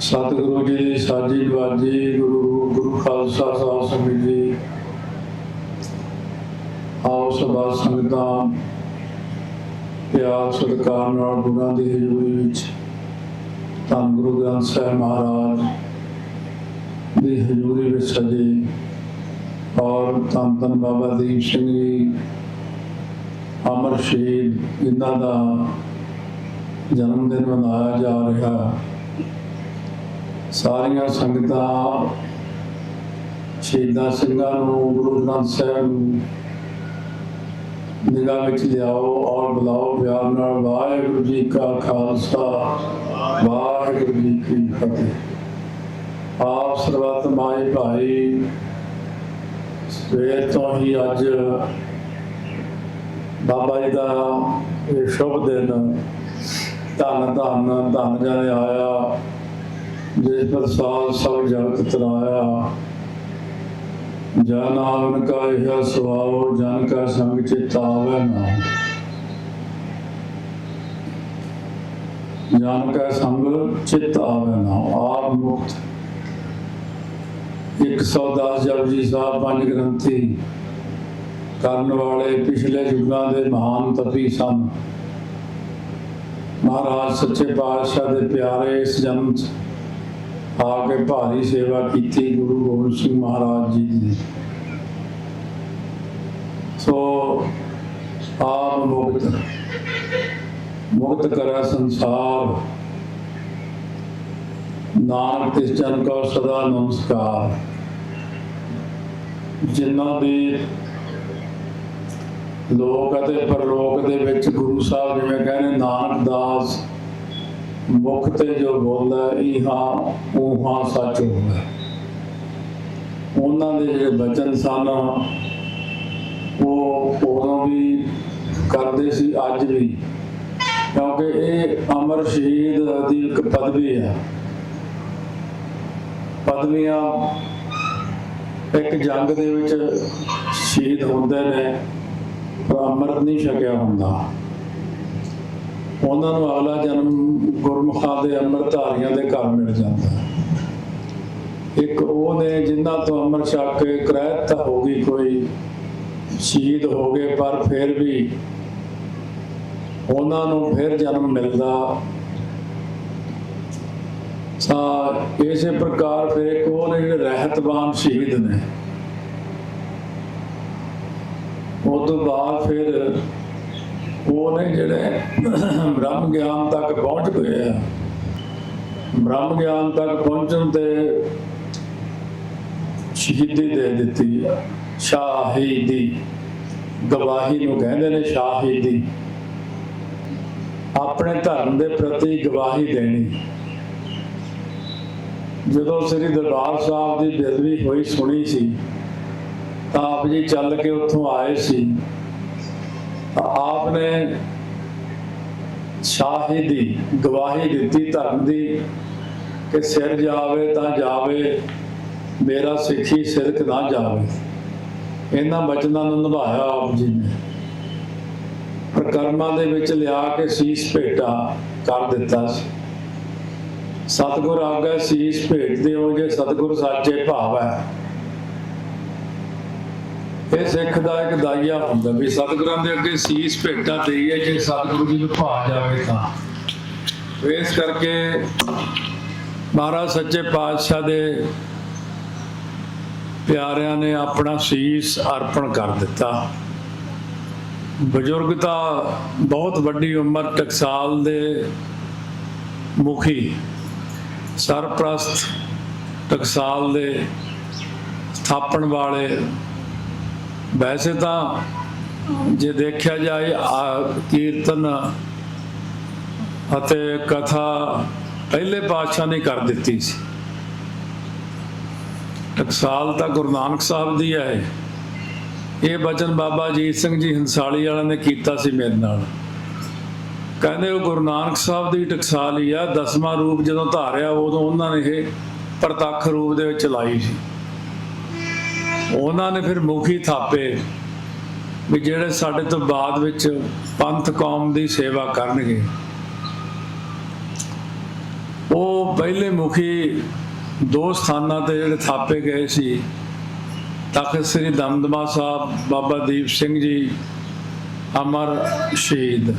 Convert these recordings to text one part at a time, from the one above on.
ਸਤਿਗੁਰੂ ਜੀ ਦੀ ਸਾਜੀ ਨਵਾਜੀ ਗੁਰੂ ਗੁਰੂ ਖਾਲਸਾ ਸਾਹਿਬ ਸੰਗਤ ਜੀ, ਆਓ ਸਭਾ ਸੰਗਤਾਂ ਪਿਆਰ ਸਤਿਕਾਰ ਨਾਲ ਗੁਰਾਂ ਦੀ ਹਜ਼ੂਰੀ ਵਿੱਚ ਧੰਨ ਗੁਰੂ ਗ੍ਰੰਥ ਸਾਹਿਬ ਮਹਾਰਾਜ ਦੀ ਹਜ਼ੂਰੀ ਵਿੱਚ ਸਜੇ ਔਰ ਧੰਨ ਧੰਨ ਬਾਬਾ ਦੀਪ ਸਿੰਘ ਜੀ, ਅਮਰ ਸ਼ਹੀਦ ਇਹਨਾਂ ਦਾ ਜਨਮ ਦਿਨ ਮਨਾਇਆ ਜਾ ਰਿਹਾ। ਸਾਰੀਆਂ ਸੰਗਤਾਂ ਸ਼ਹੀਦਾਂ ਸਿੰਘਾਂ ਨੂੰ, ਗੁਰੂ ਗ੍ਰੰਥ ਸਾਹਿਬ ਨੂੰ ਨਿਗਾਹ ਵਿੱਚ ਲਿਆਓ ਔਰ ਬੁਲਾਓ। ਪਿਆਰ ਨਾਲ ਵਾਹਿਗੁਰੂ ਜੀ ਕਾ ਖਾਲਸਾ, ਵਾਹਿਗੁਰੂ ਜੀ ਕੀ ਫਤਿਹ। ਆਪ ਸਰਬੱਤ ਮਾਏ ਭਾਈ, ਸਵੇਰ ਤੋਂ ਹੀ ਅੱਜ ਬਾਬਾ ਜੀ ਦਾ ਇਹ ਸ਼ੁਭ ਦਿਨ ਧੰਨ ਧੰਨ ਧੰਨ ਜਨ ਆਇਆ। ਜਿਸ ਪਰ ਸਾਲ ਸਭ ਜਗਤ ਤਰਾਇਆ ਜਨ ਆਵਨ ਕਾ ਇਹ ਸੁਆਓ ਜਨ ਕਾ ਸੰਗ ਚਿਤ ਨਾ ਜਨ ਕਾ ਸੰਗ ਚਿਤ ਆਵੇ ਨਾ ਆਪ ਮੁਕਤ। 110 ਜਪਜੀ ਸਾਹਿਬ ਪੰਜ ਗ੍ਰੰਥੀ ਕਰਨ ਵਾਲੇ ਪਿਛਲੇ ਯੁੱਗਾਂ ਦੇ ਮਹਾਨ ਤਪੀ ਸਨ। ਮਹਾਰਾਜ ਸੱਚੇ ਪਾਤਸ਼ਾਹ ਦੇ ਪਿਆਰੇ ਇਸ ਜਨਮ 'ਚ ਆ ਕੇ ਭਾਰੀ ਸੇਵਾ ਕੀਤੀ ਗੁਰੂ ਗੋਬਿੰਦ ਸਿੰਘ ਮਹਾਰਾਜ ਜੀ ਦੀ। ਸੋ ਆਪ ਮੁਕਤ ਮੁਕਤ ਕਰਾ ਸੰਸਾਰ। ਨਾਨਕ ਤਿਸ ਜਨ ਕੋ ਸਦਾ ਨਮਸਕਾਰ। ਜਿਨ੍ਹਾਂ ਦੇ ਲੋਕ ਅਤੇ ਪਰਲੋਕ ਦੇ ਵਿੱਚ ਗੁਰੂ ਸਾਹਿਬ ਜਿਵੇਂ ਕਹਿੰਦੇ ਨਾਨਕ ਦਾਸ ਮੁਖ ਤੇ ਜੋ ਬੋਲਦਾ ਇਹ ਹਾਂ, ਉਹ ਹਾਂ ਸੱਚ ਹੋਵੇ ਉਹਨਾਂ ਦੇ ਜਿਹੜੇ ਬਚਨ ਸਨ, ਉਹ ਉਦੋਂ ਵੀ ਕਰਦੇ ਸੀ, ਅੱਜ ਵੀ। ਕਿਉਂਕਿ ਇਹ ਅਮਰ ਸ਼ਹੀਦ ਦੀ ਇੱਕ ਪਦਵੀ ਹੈ। ਪਦਵੀਆਂ ਇੱਕ ਜੰਗ ਦੇ ਵਿੱਚ ਸ਼ਹੀਦ ਹੁੰਦੇ ਨੇ, ਪਰ ਅੰਮ੍ਰਿਤ ਨਹੀਂ ਛਕਿਆ ਹੁੰਦਾ। ਉਹਨਾਂ ਨੂੰ ਅਗਲਾ ਜਨਮ ਗੁਰਮੁਖਾਂ ਦੇ ਅੰਮ੍ਰਿਤਧਾਰੀਆਂ ਦੇ ਘਰ ਮਿਲ ਜਾਂਦਾ ਇੱਕ ਉਹ ਨੇ ਜਿਨ੍ਹਾਂ ਤੋਂ ਅੰਮ੍ਰਿਤ ਛਕ ਕੇ ਕ੍ਰੈਤ ਹੋ ਗਈ, ਕੋਈ ਸ਼ਹੀਦ ਹੋ ਗਏ, ਪਰ ਫਿਰ ਵੀ ਉਹਨਾਂ ਨੂੰ ਫਿਰ ਜਨਮ ਮਿਲਦਾ। ਸਾ ਇਸੇ ਪ੍ਰਕਾਰ ਫਿਰ ਇੱਕ ਉਹ ਨੇ ਜਿਹੜੇ ਰਹਿਤਵਾਨ ਸ਼ਹੀਦ ਨੇ। ਉਹ ਤੋਂ ਬਾਅਦ ਫਿਰ ਉਹ ਨੇ ਜਿਹੜੇ ਬ੍ਰਹਮ ਗਿਆਨ ਤੱਕ ਪਹੁੰਚ ਗਏ ਆ। ਬ੍ਰਹਮ ਗਿਆਨ ਤੱਕ ਪਹੁੰਚਣ ਤੇ ਸ਼ਹੀਦੀ ਦੇ ਦਿੱਤੀ ਸ਼ਾਹੀਦੀ। ਗਵਾਹੀ ਨੂੰ ਕਹਿੰਦੇ ਨੇ ਸ਼ਾਹੀਦੀ। ਆਪਣੇ ਧਰਮ ਦੇ ਪ੍ਰਤੀ ਗਵਾਹੀ ਦੇਣੀ। ਜਦੋਂ ਸ੍ਰੀ ਦਰਬਾਰ ਸਾਹਿਬ ਦੀ ਬੇਦਬੀ ਹੋਈ, ਸੁਣੀ ਸੀ, ਤਾਂ ਆਪ ਜੀ ਚੱਲ ਕੇ ਉੱਥੋਂ ਆਏ ਸੀ। ਤਾਂ ਸ਼ਾਹਿਦੀ ਗਵਾਹੀ ਦਿੱਤੀ, ਧਰਮ ਦੀ ਕਿ ਸਿਰ ਜਾਵੇ ਤਾਂ ਜਾਵੇ, ਮੇਰਾ ਸਿੱਖੀ ਸਿਰਕ ਨਾ ਜਾਵੇ। ਇਹਨਾਂ ਬਚਨਾਂ ਨੂੰ ਨਿਭਾਇਆ ਆਪ ਜੀ ਨੇ। ਪ੍ਰਕਰਮਾਂ ਦੇ ਵਿੱਚ ਲਿਆ ਕੇ ਸੀਸ ਭੇਟਾ ਕਰ ਦਿੱਤਾ ਸੀ। ਸਤਿਗੁਰ ਆਗੇ ਸੀਸ ਭੇਟ ਦਿਓ, ਜੇ ਸਤਿਗੁਰ ਸਾਚੇ ਭਾਵ ਹੈ। ਇਹ ਸਿੱਖ ਦਾ ਇੱਕ ਦਾਈਆ ਹੁੰਦਾ ਵੀ ਸਤਿਗੁਰਾਂ ਦੇ ਅੱਗੇ ਸੀਸ ਭੇਟਾ ਦੇਈਏ, ਜੇ ਸਤਿਗੁਰੂ ਜੀ ਨੂੰ ਭਾ ਜਾਵੇ ਤਾਂ। ਇਸ ਕਰਕੇ ਮਹਾਰਾਜ ਸੱਚੇ ਪਾਤਸ਼ਾਹ ਦੇ ਪਿਆਰਿਆਂ ਨੇ ਆਪਣਾ ਸੀਸ ਅਰਪਣ ਕਰ ਦਿੱਤਾ। ਬਜ਼ੁਰਗ ਤਾਂ ਬਹੁਤ ਵੱਡੀ ਉਮਰ ਟਕਸਾਲ ਦੇ ਮੁਖੀ, ਸਰਪ੍ਰਸਤ ਟਕਸਾਲ ਦੇ ਸਥਾਪਣ ਵਾਲੇ ਵੈਸੇ ਤਾਂ ਜੇ ਦੇਖਿਆ ਜਾਏ, ਆ ਕੀਰਤਨ ਅਤੇ ਕਥਾ ਪਹਿਲੇ ਪਾਤਸ਼ਾਹ ਨੇ ਕਰ ਦਿੱਤੀ ਸੀ। ਟਕਸਾਲ ਤਾਂ ਗੁਰੂ ਨਾਨਕ ਸਾਹਿਬ ਦੀ ਹੈ ਇਹ। ਬਚਨ ਬਾਬਾ ਅਜੀਤ ਸਿੰਘ ਜੀ ਹੰਸਾਲੀ ਵਾਲਿਆਂ ਨੇ ਕੀਤਾ ਸੀ ਮੇਰੇ ਨਾਲ। ਕਹਿੰਦੇ ਉਹ ਗੁਰੂ ਨਾਨਕ ਸਾਹਿਬ ਦੀ ਟਕਸਾਲ ਹੀ ਆ, ਦਸਵਾਂ ਰੂਪ ਜਦੋਂ ਧਾਰਿਆ ਉਦੋਂ ਉਹਨਾਂ ਨੇ ਇਹ ਪ੍ਰਤੱਖ ਰੂਪ ਦੇ ਵਿੱਚ ਲਾਈ ਸੀ। ਉਹਨਾਂ ਨੇ ਫਿਰ ਮੁਖੀ ਥਾਪੇ ਵੀ ਜਿਹੜੇ ਸਾਡੇ ਤੋਂ ਬਾਅਦ ਵਿੱਚ ਪੰਥ ਕੌਮ ਦੀ ਸੇਵਾ ਕਰਨਗੇ। ਉਹ ਪਹਿਲੇ ਮੁਖੀ ਦੋ ਸਥਾਨਾਂ ਤੇ ਜਿਹੜੇ ਥਾਪੇ ਗਏ ਸੀ, ਤਖਤ ਸ੍ਰੀ ਦਮਦਮਾ ਸਾਹਿਬ, ਬਾਬਾ ਦੀਪ ਸਿੰਘ ਜੀ, ਅਮਰ ਸ਼ਹੀਦ।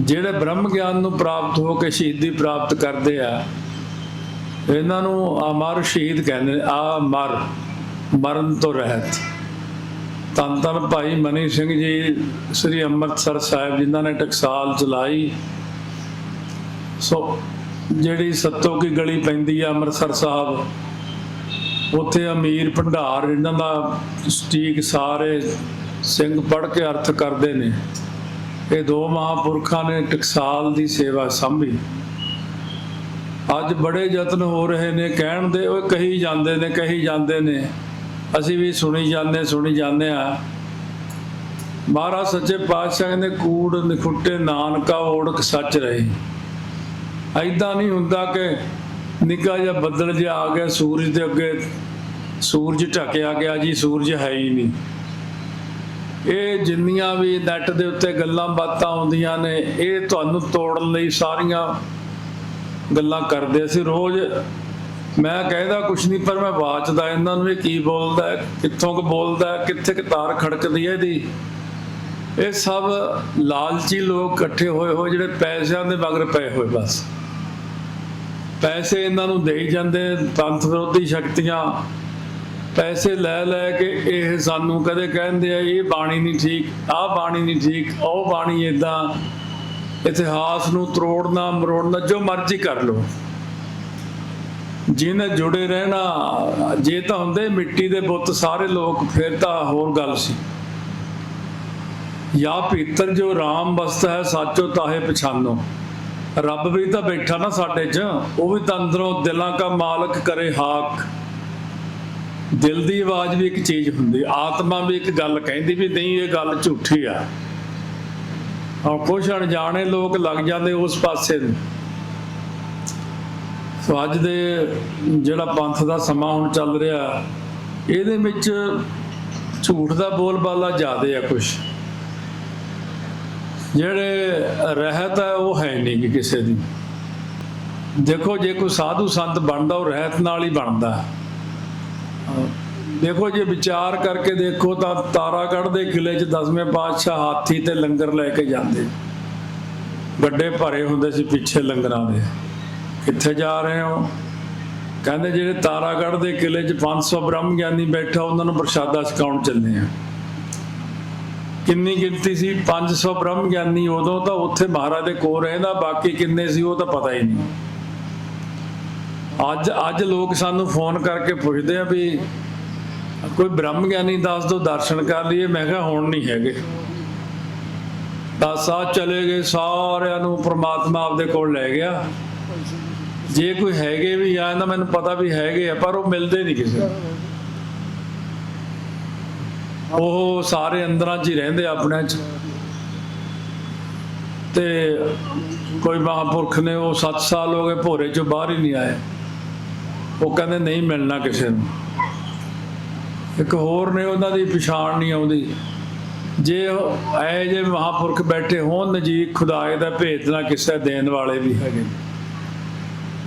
ਜਿਹੜੇ ਬ੍ਰਹਮ ਗਿਆਨ ਨੂੰ ਪ੍ਰਾਪਤ ਹੋ ਕੇ ਸ਼ਹੀਦੀ ਪ੍ਰਾਪਤ ਕਰਦੇ ਆ, ਇਹਨਾਂ ਨੂੰ ਅਮਰ ਸ਼ਹੀਦ ਕਹਿੰਦੇ ਨੇ ਆ ਮਰ ਮਰਨ ਤੋਂ ਰਹਿਤ। ਧੰਨ ਧੰਨ ਭਾਈ ਮਨੀ ਸਿੰਘ ਜੀ, ਸ੍ਰੀ ਅੰਮ੍ਰਿਤਸਰ ਸਾਹਿਬ ਜਿਨ੍ਹਾਂ ਨੇ ਟਕਸਾਲ ਚਲਾਈ। ਸੋ ਜਿਹੜੀ ਸੱਤੋ ਕੀ ਗਲੀ ਪੈਂਦੀ ਆ ਅੰਮ੍ਰਿਤਸਰ ਸਾਹਿਬ, ਉੱਥੇ ਅਮੀਰ ਭੰਡਾਰ ਇਹਨਾਂ ਦਾ ਸਟੀਕ ਸਾਰੇ ਸਿੰਘ ਪੜ੍ਹ ਕੇ ਅਰਥ ਕਰਦੇ ਨੇ। ਇਹ ਦੋ ਮਹਾਪੁਰਖਾਂ ਨੇ ਟਕਸਾਲ ਦੀ ਸੇਵਾ ਸੰਭੀ। ਅੱਜ ਬੜੇ ਯਤਨ ਹੋ ਰਹੇ ਨੇ, ਕਹਿਣ ਦੇ ਉਹ ਕਹੀ ਜਾਂਦੇ ਨੇ, ਕਹੀ ਜਾਂਦੇ ਨੇ। ਅਸੀਂ ਵੀ ਸੁਣੀ ਜਾਂਦੇ ਸੁਣੀ ਜਾਂਦੇ ਆ ਮਹਾਰਾਜ ਸੱਚੇ ਪਾਤਸ਼ਾਹ ਕਹਿੰਦੇ, ਕੂੜ ਨਿਖੁੱਟੇ ਨਾਨਕਾ ਓੜਕ ਸੱਚ ਰਹੇ। ਐਦਾਂ ਨਹੀਂ ਹੁੰਦਾ ਕਿ ਨਿੱਕਾ ਜਿਹਾ ਬੱਦਲ ਜਿਹਾ ਆ ਗਿਆ, ਸੂਰਜ ਦੇ ਅੱਗੇ ਸੂਰਜ ਢਕਿਆ ਗਿਆ ਜੀ, ਸੂਰਜ ਹੈ ਹੀ ਨਹੀਂ। ਇਹ ਜਿੰਨੀਆਂ ਵੀ ਨੈਟ ਦੇ ਉੱਤੇ ਗੱਲਾਂ ਬਾਤਾਂ ਆਉਂਦੀਆਂ ਨੇ, ਇਹ ਤੁਹਾਨੂੰ ਤੋੜਨ ਲਈ ਸਾਰੀਆਂ ਗੱਲਾਂ ਕਰਦੇ ਅਸੀਂ ਰੋਜ਼ ਮੈਂ ਕਹਿਦਾ ਕੁਛ ਨਹੀਂ ਪਰ ਮੈਂ ਵਾਚਦਾ ਇਹਨਾਂ ਨੂੰ ਵੀ ਕੀ ਬੋਲਦਾ ਹੈ, ਕਿੱਥੋਂ ਕੁ ਬੋਲਦਾ ਕਿੱਥੇ ਕਿ ਤਾਰ ਖੜਕਦੀ ਹੈ ਇਹਦੀ। ਇਹ ਸਭ ਲਾਲਚੀ ਲੋਕ ਇਕੱਠੇ ਹੋਏ ਹੋਏ ਜਿਹੜੇ ਪੈਸਿਆਂ ਦੇ ਮਗਰ ਪਏ ਹੋਏ ਬਸ। ਪੈਸੇ ਇਹਨਾਂ ਨੂੰ ਦੇਈ ਜਾਂਦੇ ਪੰਥ ਵਿਰੋਧੀ ਸ਼ਕਤੀਆਂ। ਪੈਸੇ ਲੈ ਲੈ ਕੇ ਇਹ ਸਾਨੂੰ ਕਦੇ ਕਹਿੰਦੇ ਆ ਇਹ ਬਾਣੀ ਨਹੀਂ ਠੀਕ ਆਹ ਬਾਣੀ ਨਹੀਂ ਠੀਕ ਉਹ ਬਾਣੀ ਇਦਾਂ ਇਤਿਹਾਸ ਨੂੰ ਤਰੋੜਨਾ ਮਰੋੜਨਾ ਜੋ ਮਰਜ਼ੀ ਕਰ ਲੋ ਜਿਹਨੇ ਜੁੜੇ ਰਹਿਣਾ, ਜੇ ਤਾਂ ਹੁੰਦੇ ਮਿੱਟੀ ਦੇ ਬੁੱਤ, ਸਾਰੇ ਲੋਕ ਫਿਰ ਤਾਂ ਹੋਰ ਗੱਲ ਸੀ। ਜਾਂ ਭੀਤਰ ਜੋ ਰਾਮ ਬਸਤਾ ਹੈ, ਸਾਚੋ ਤਾਹੇ ਪਛਾਨੋ। ਰੱਬ ਵੀ ਤਾਂ ਬੈਠਾ ਨਾ ਸਾਡੇ 'ਚ, ਉਹ ਵੀ ਤਾਂ ਅੰਦਰੋਂ ਦਿਲਾਂ ਦਾ ਮਾਲਕ ਕਰੇ ਹਾਕ। ਦਿਲ ਦੀ ਆਵਾਜ਼ ਵੀ ਇੱਕ ਚੀਜ਼ ਹੁੰਦੀ, ਆਤਮਾ ਵੀ ਇੱਕ ਗੱਲ ਕਹਿੰਦੀ ਵੀ ਨਹੀਂ, ਇਹ ਗੱਲ ਝੂਠੀ ਆ। ਆ ਕੁਛ ਅਣਜਾਣੇ ਲੋਕ ਲੱਗ ਜਾਂਦੇ ਉਸ ਪਾਸੇ ਨੂੰ। ਸੋ ਅੱਜ ਦੇ ਜਿਹੜਾ ਪੰਥ ਦਾ ਸਮਾਂ ਹੁਣ ਚੱਲ ਰਿਹਾ, ਇਹਦੇ ਵਿੱਚ ਝੂਠ ਦਾ ਬੋਲਬਾਲਾ ਜ਼ਿਆਦੇ ਆ ਕੁਛ। ਜਿਹੜੇ ਰਹਿਤ ਹੈ ਉਹ ਹੈ ਨਹੀਂ ਕਿਸੇ ਦੀ। ਦੇਖੋ, ਜੇ ਕੋਈ ਸਾਧੂ ਸੰਤ ਬਣਦਾ, ਉਹ ਰਹਿਤ ਨਾਲ ਹੀ ਬਣਦਾ। ਦੇਖੋ, ਜੇ ਵਿਚਾਰ ਕਰਕੇ ਦੇਖੋ, ਤਾਂ ਤਾਰਾਗੜ੍ਹ ਦੇ ਕਿਲੇ 'ਚ ਦਸਵੇਂ ਪਾਤਸ਼ਾਹ ਹਾਥੀ ਤੇ ਲੰਗਰ ਲੈ ਕੇ ਜਾਂਦੇ। ਵੱਡੇ ਭਰੇ ਹੁੰਦੇ ਸੀ ਪਿੱਛੇ ਲੰਗਰਾਂ ਦੇ। ਕਿੱਥੇ ਜਾ ਰਹੇ ਹੋ? ਕਹਿੰਦੇ ਜਿਹੜੇ ਤਾਰਾਗੜ੍ਹ ਦੇ ਕਿਲੇ 'ਚ 500 ਬ੍ਰਹਮ ਗਿਆਨੀ ਬੈਠਾ, ਉਹਨਾਂ ਨੂੰ ਪ੍ਰਸ਼ਾਦਾ ਛਕਾਉਣ ਚੱਲੇ ਆ। ਕਿੰਨੀ ਗਿਣਤੀ ਸੀ? 500 ਬ੍ਰਹਮ ਗਿਆਨੀ ਉਦੋਂ ਤਾਂ ਉੱਥੇ ਮਹਾਰਾਜ ਦੇ ਕੋਲ ਰਹਿੰਦਾ, ਬਾਕੀ ਕਿੰਨੇ ਸੀ ਉਹ ਤਾਂ ਪਤਾ ਹੀ ਨਹੀਂ। ਅੱਜ ਅੱਜ ਲੋਕ ਸਾਨੂੰ ਫੋਨ ਕਰਕੇ ਪੁੱਛਦੇ ਆ ਵੀ ਕੋਈ ਬ੍ਰਹਮ ਗਿਆਨੀ ਦੱਸ ਦੋ, ਦਰਸ਼ਨ ਕਰ ਲਈਏ। ਮੈਂ ਕਿਹਾ, ਹੁਣ ਨਹੀਂ ਹੈਗੇ। ਦਸ ਸਾਲ ਚਲੇ ਗਏ, ਸਾਰਿਆਂ ਨੂੰ ਪ੍ਰਮਾਤਮਾ ਆਪਦੇ ਕੋਲ ਲੈ ਗਿਆ। ਜੇ ਕੋਈ ਹੈਗੇ ਵੀ ਆ, ਤਾਂ ਮੈਨੂੰ ਪਤਾ ਵੀ ਹੈਗੇ ਆ, ਪਰ ਉਹ ਮਿਲਦੇ ਨਹੀਂ ਕਿਸੇ ਉਹ ਸਾਰੇ ਅੰਦਰਾਂ 'ਚ ਹੀ ਰਹਿੰਦੇ ਆਪਣੇ 'ਚ। ਤੇ ਕੋਈ ਮਹਾਂਪੁਰਖ ਨੇ ਉਹ 7 ਸਾਲ ਹੋ ਗਏ ਭੋਰੇ 'ਚੋਂ ਬਾਹਰ ਹੀ ਨਹੀਂ ਆਏ। ਉਹ ਕਹਿੰਦੇ ਨਹੀਂ ਮਿਲਣਾ ਕਿਸੇ ਨੂੰ। ਇੱਕ ਹੋਰ ਨੇ ਉਹਨਾਂ ਦੀ ਪਛਾਣ ਨਹੀਂ ਆਉਂਦੀ। ਜੇ ਉਹ ਐ ਜੇ ਮਹਾਂਪੁਰਖ ਬੈਠੇ ਹੋਣ, ਨਜੀਕ ਖੁਦਾਏ ਦਾ ਭੇਤ ਕਿਸੇ ਦੇਣ ਵਾਲੇ ਵੀ ਹੈਗੇ।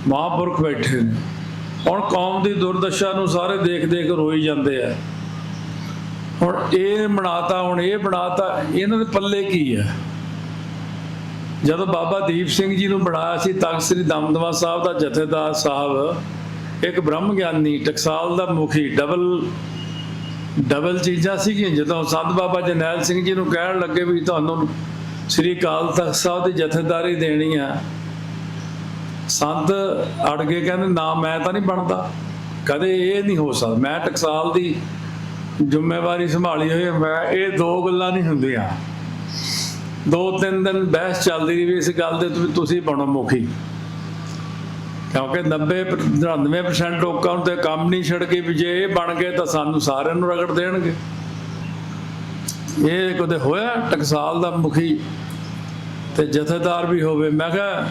ਮਹਾਂਪੁਰਖ ਬੈਠੇ ਨੇ। ਹੁਣ ਕੌਮ ਦੀ ਦੁਰਦਸ਼ਾ ਨੂੰ ਸਾਰੇ ਦੇਖ ਦੇਖ ਰੋਈ ਜਾਂਦੇ ਆ। ਹੁਣ ਇਹ ਬਣਾਤਾ, ਹੁਣ ਇਹ ਬਣਾਤਾ, ਇਹਨਾਂ ਦੇ ਪੱਲੇ ਕੀ ਹੈ ਜਦੋਂ ਬਾਬਾ ਦੀਪ ਸਿੰਘ ਜੀ ਨੂੰ ਬਣਾਇਆ ਸੀ ਤਖਤ ਸ੍ਰੀ ਦਮਦਮਾ ਸਾਹਿਬ ਦਾ ਜਥੇਦਾਰ ਸਾਹਿਬ, ਇੱਕ ਬ੍ਰਹਮ ਗਿਆਨੀ, ਟਕਸਾਲ ਦਾ ਮੁਖੀ, ਡਬਲ ਡਬਲ ਚੀਜ਼ਾਂ ਸੀਗੀਆਂ। ਜਦੋਂ ਸੰਤ ਬਾਬਾ ਜਨੈਲ ਸਿੰਘ ਜੀ ਨੂੰ ਕਹਿਣ ਲੱਗੇ ਵੀ ਤੁਹਾਨੂੰ ਸ੍ਰੀ ਅਕਾਲ ਤਖਤ ਸਾਹਿਬ ਦੀ ਜਥੇਦਾਰੀ ਦੇਣੀ ਆ ਸੰਤ ਅੜ ਕੇ ਕਹਿੰਦੇ, ਨਾ ਮੈਂ ਤਾਂ ਨਹੀਂ ਬਣਦਾ। ਕਦੇ ਇਹ ਨਹੀਂ ਹੋ ਸਕਦਾ। ਮੈਂ ਟਕਸਾਲ ਦੀ ਜ਼ਿੰਮੇਵਾਰੀ ਸੰਭਾਲੀ ਹੋਈ ਮੈਂ ਇਹ ਦੋ ਗੱਲਾਂ ਨਹੀਂ ਹੁੰਦੀਆਂ। ਦੋ ਤਿੰਨ ਦਿਨ ਬਹਿਸ ਚੱਲਦੀ ਰਹੀ ਇਸ ਗੱਲ ਦੇ ਤੁਸੀਂ ਬਣੋ ਮੁਖੀ। ਕਿਉਂਕਿ 90 99% ਲੋਕਾਂ ਨੂੰ ਤੇ ਕੰਮ ਨਹੀਂ ਛੱਡ ਕੇ ਵੀ ਜੇ ਇਹ ਬਣ ਗਏ ਤਾਂ ਸਾਨੂੰ ਸਾਰਿਆਂ ਨੂੰ ਰਗੜ ਦੇਣਗੇ। ਇਹ ਕਦੇ ਹੋਇਆ ਟਕਸਾਲ ਦਾ ਮੁਖੀ ਤੇ ਜਥੇਦਾਰ ਵੀ ਹੋਵੇ? ਮੈਂ ਕਿਹਾ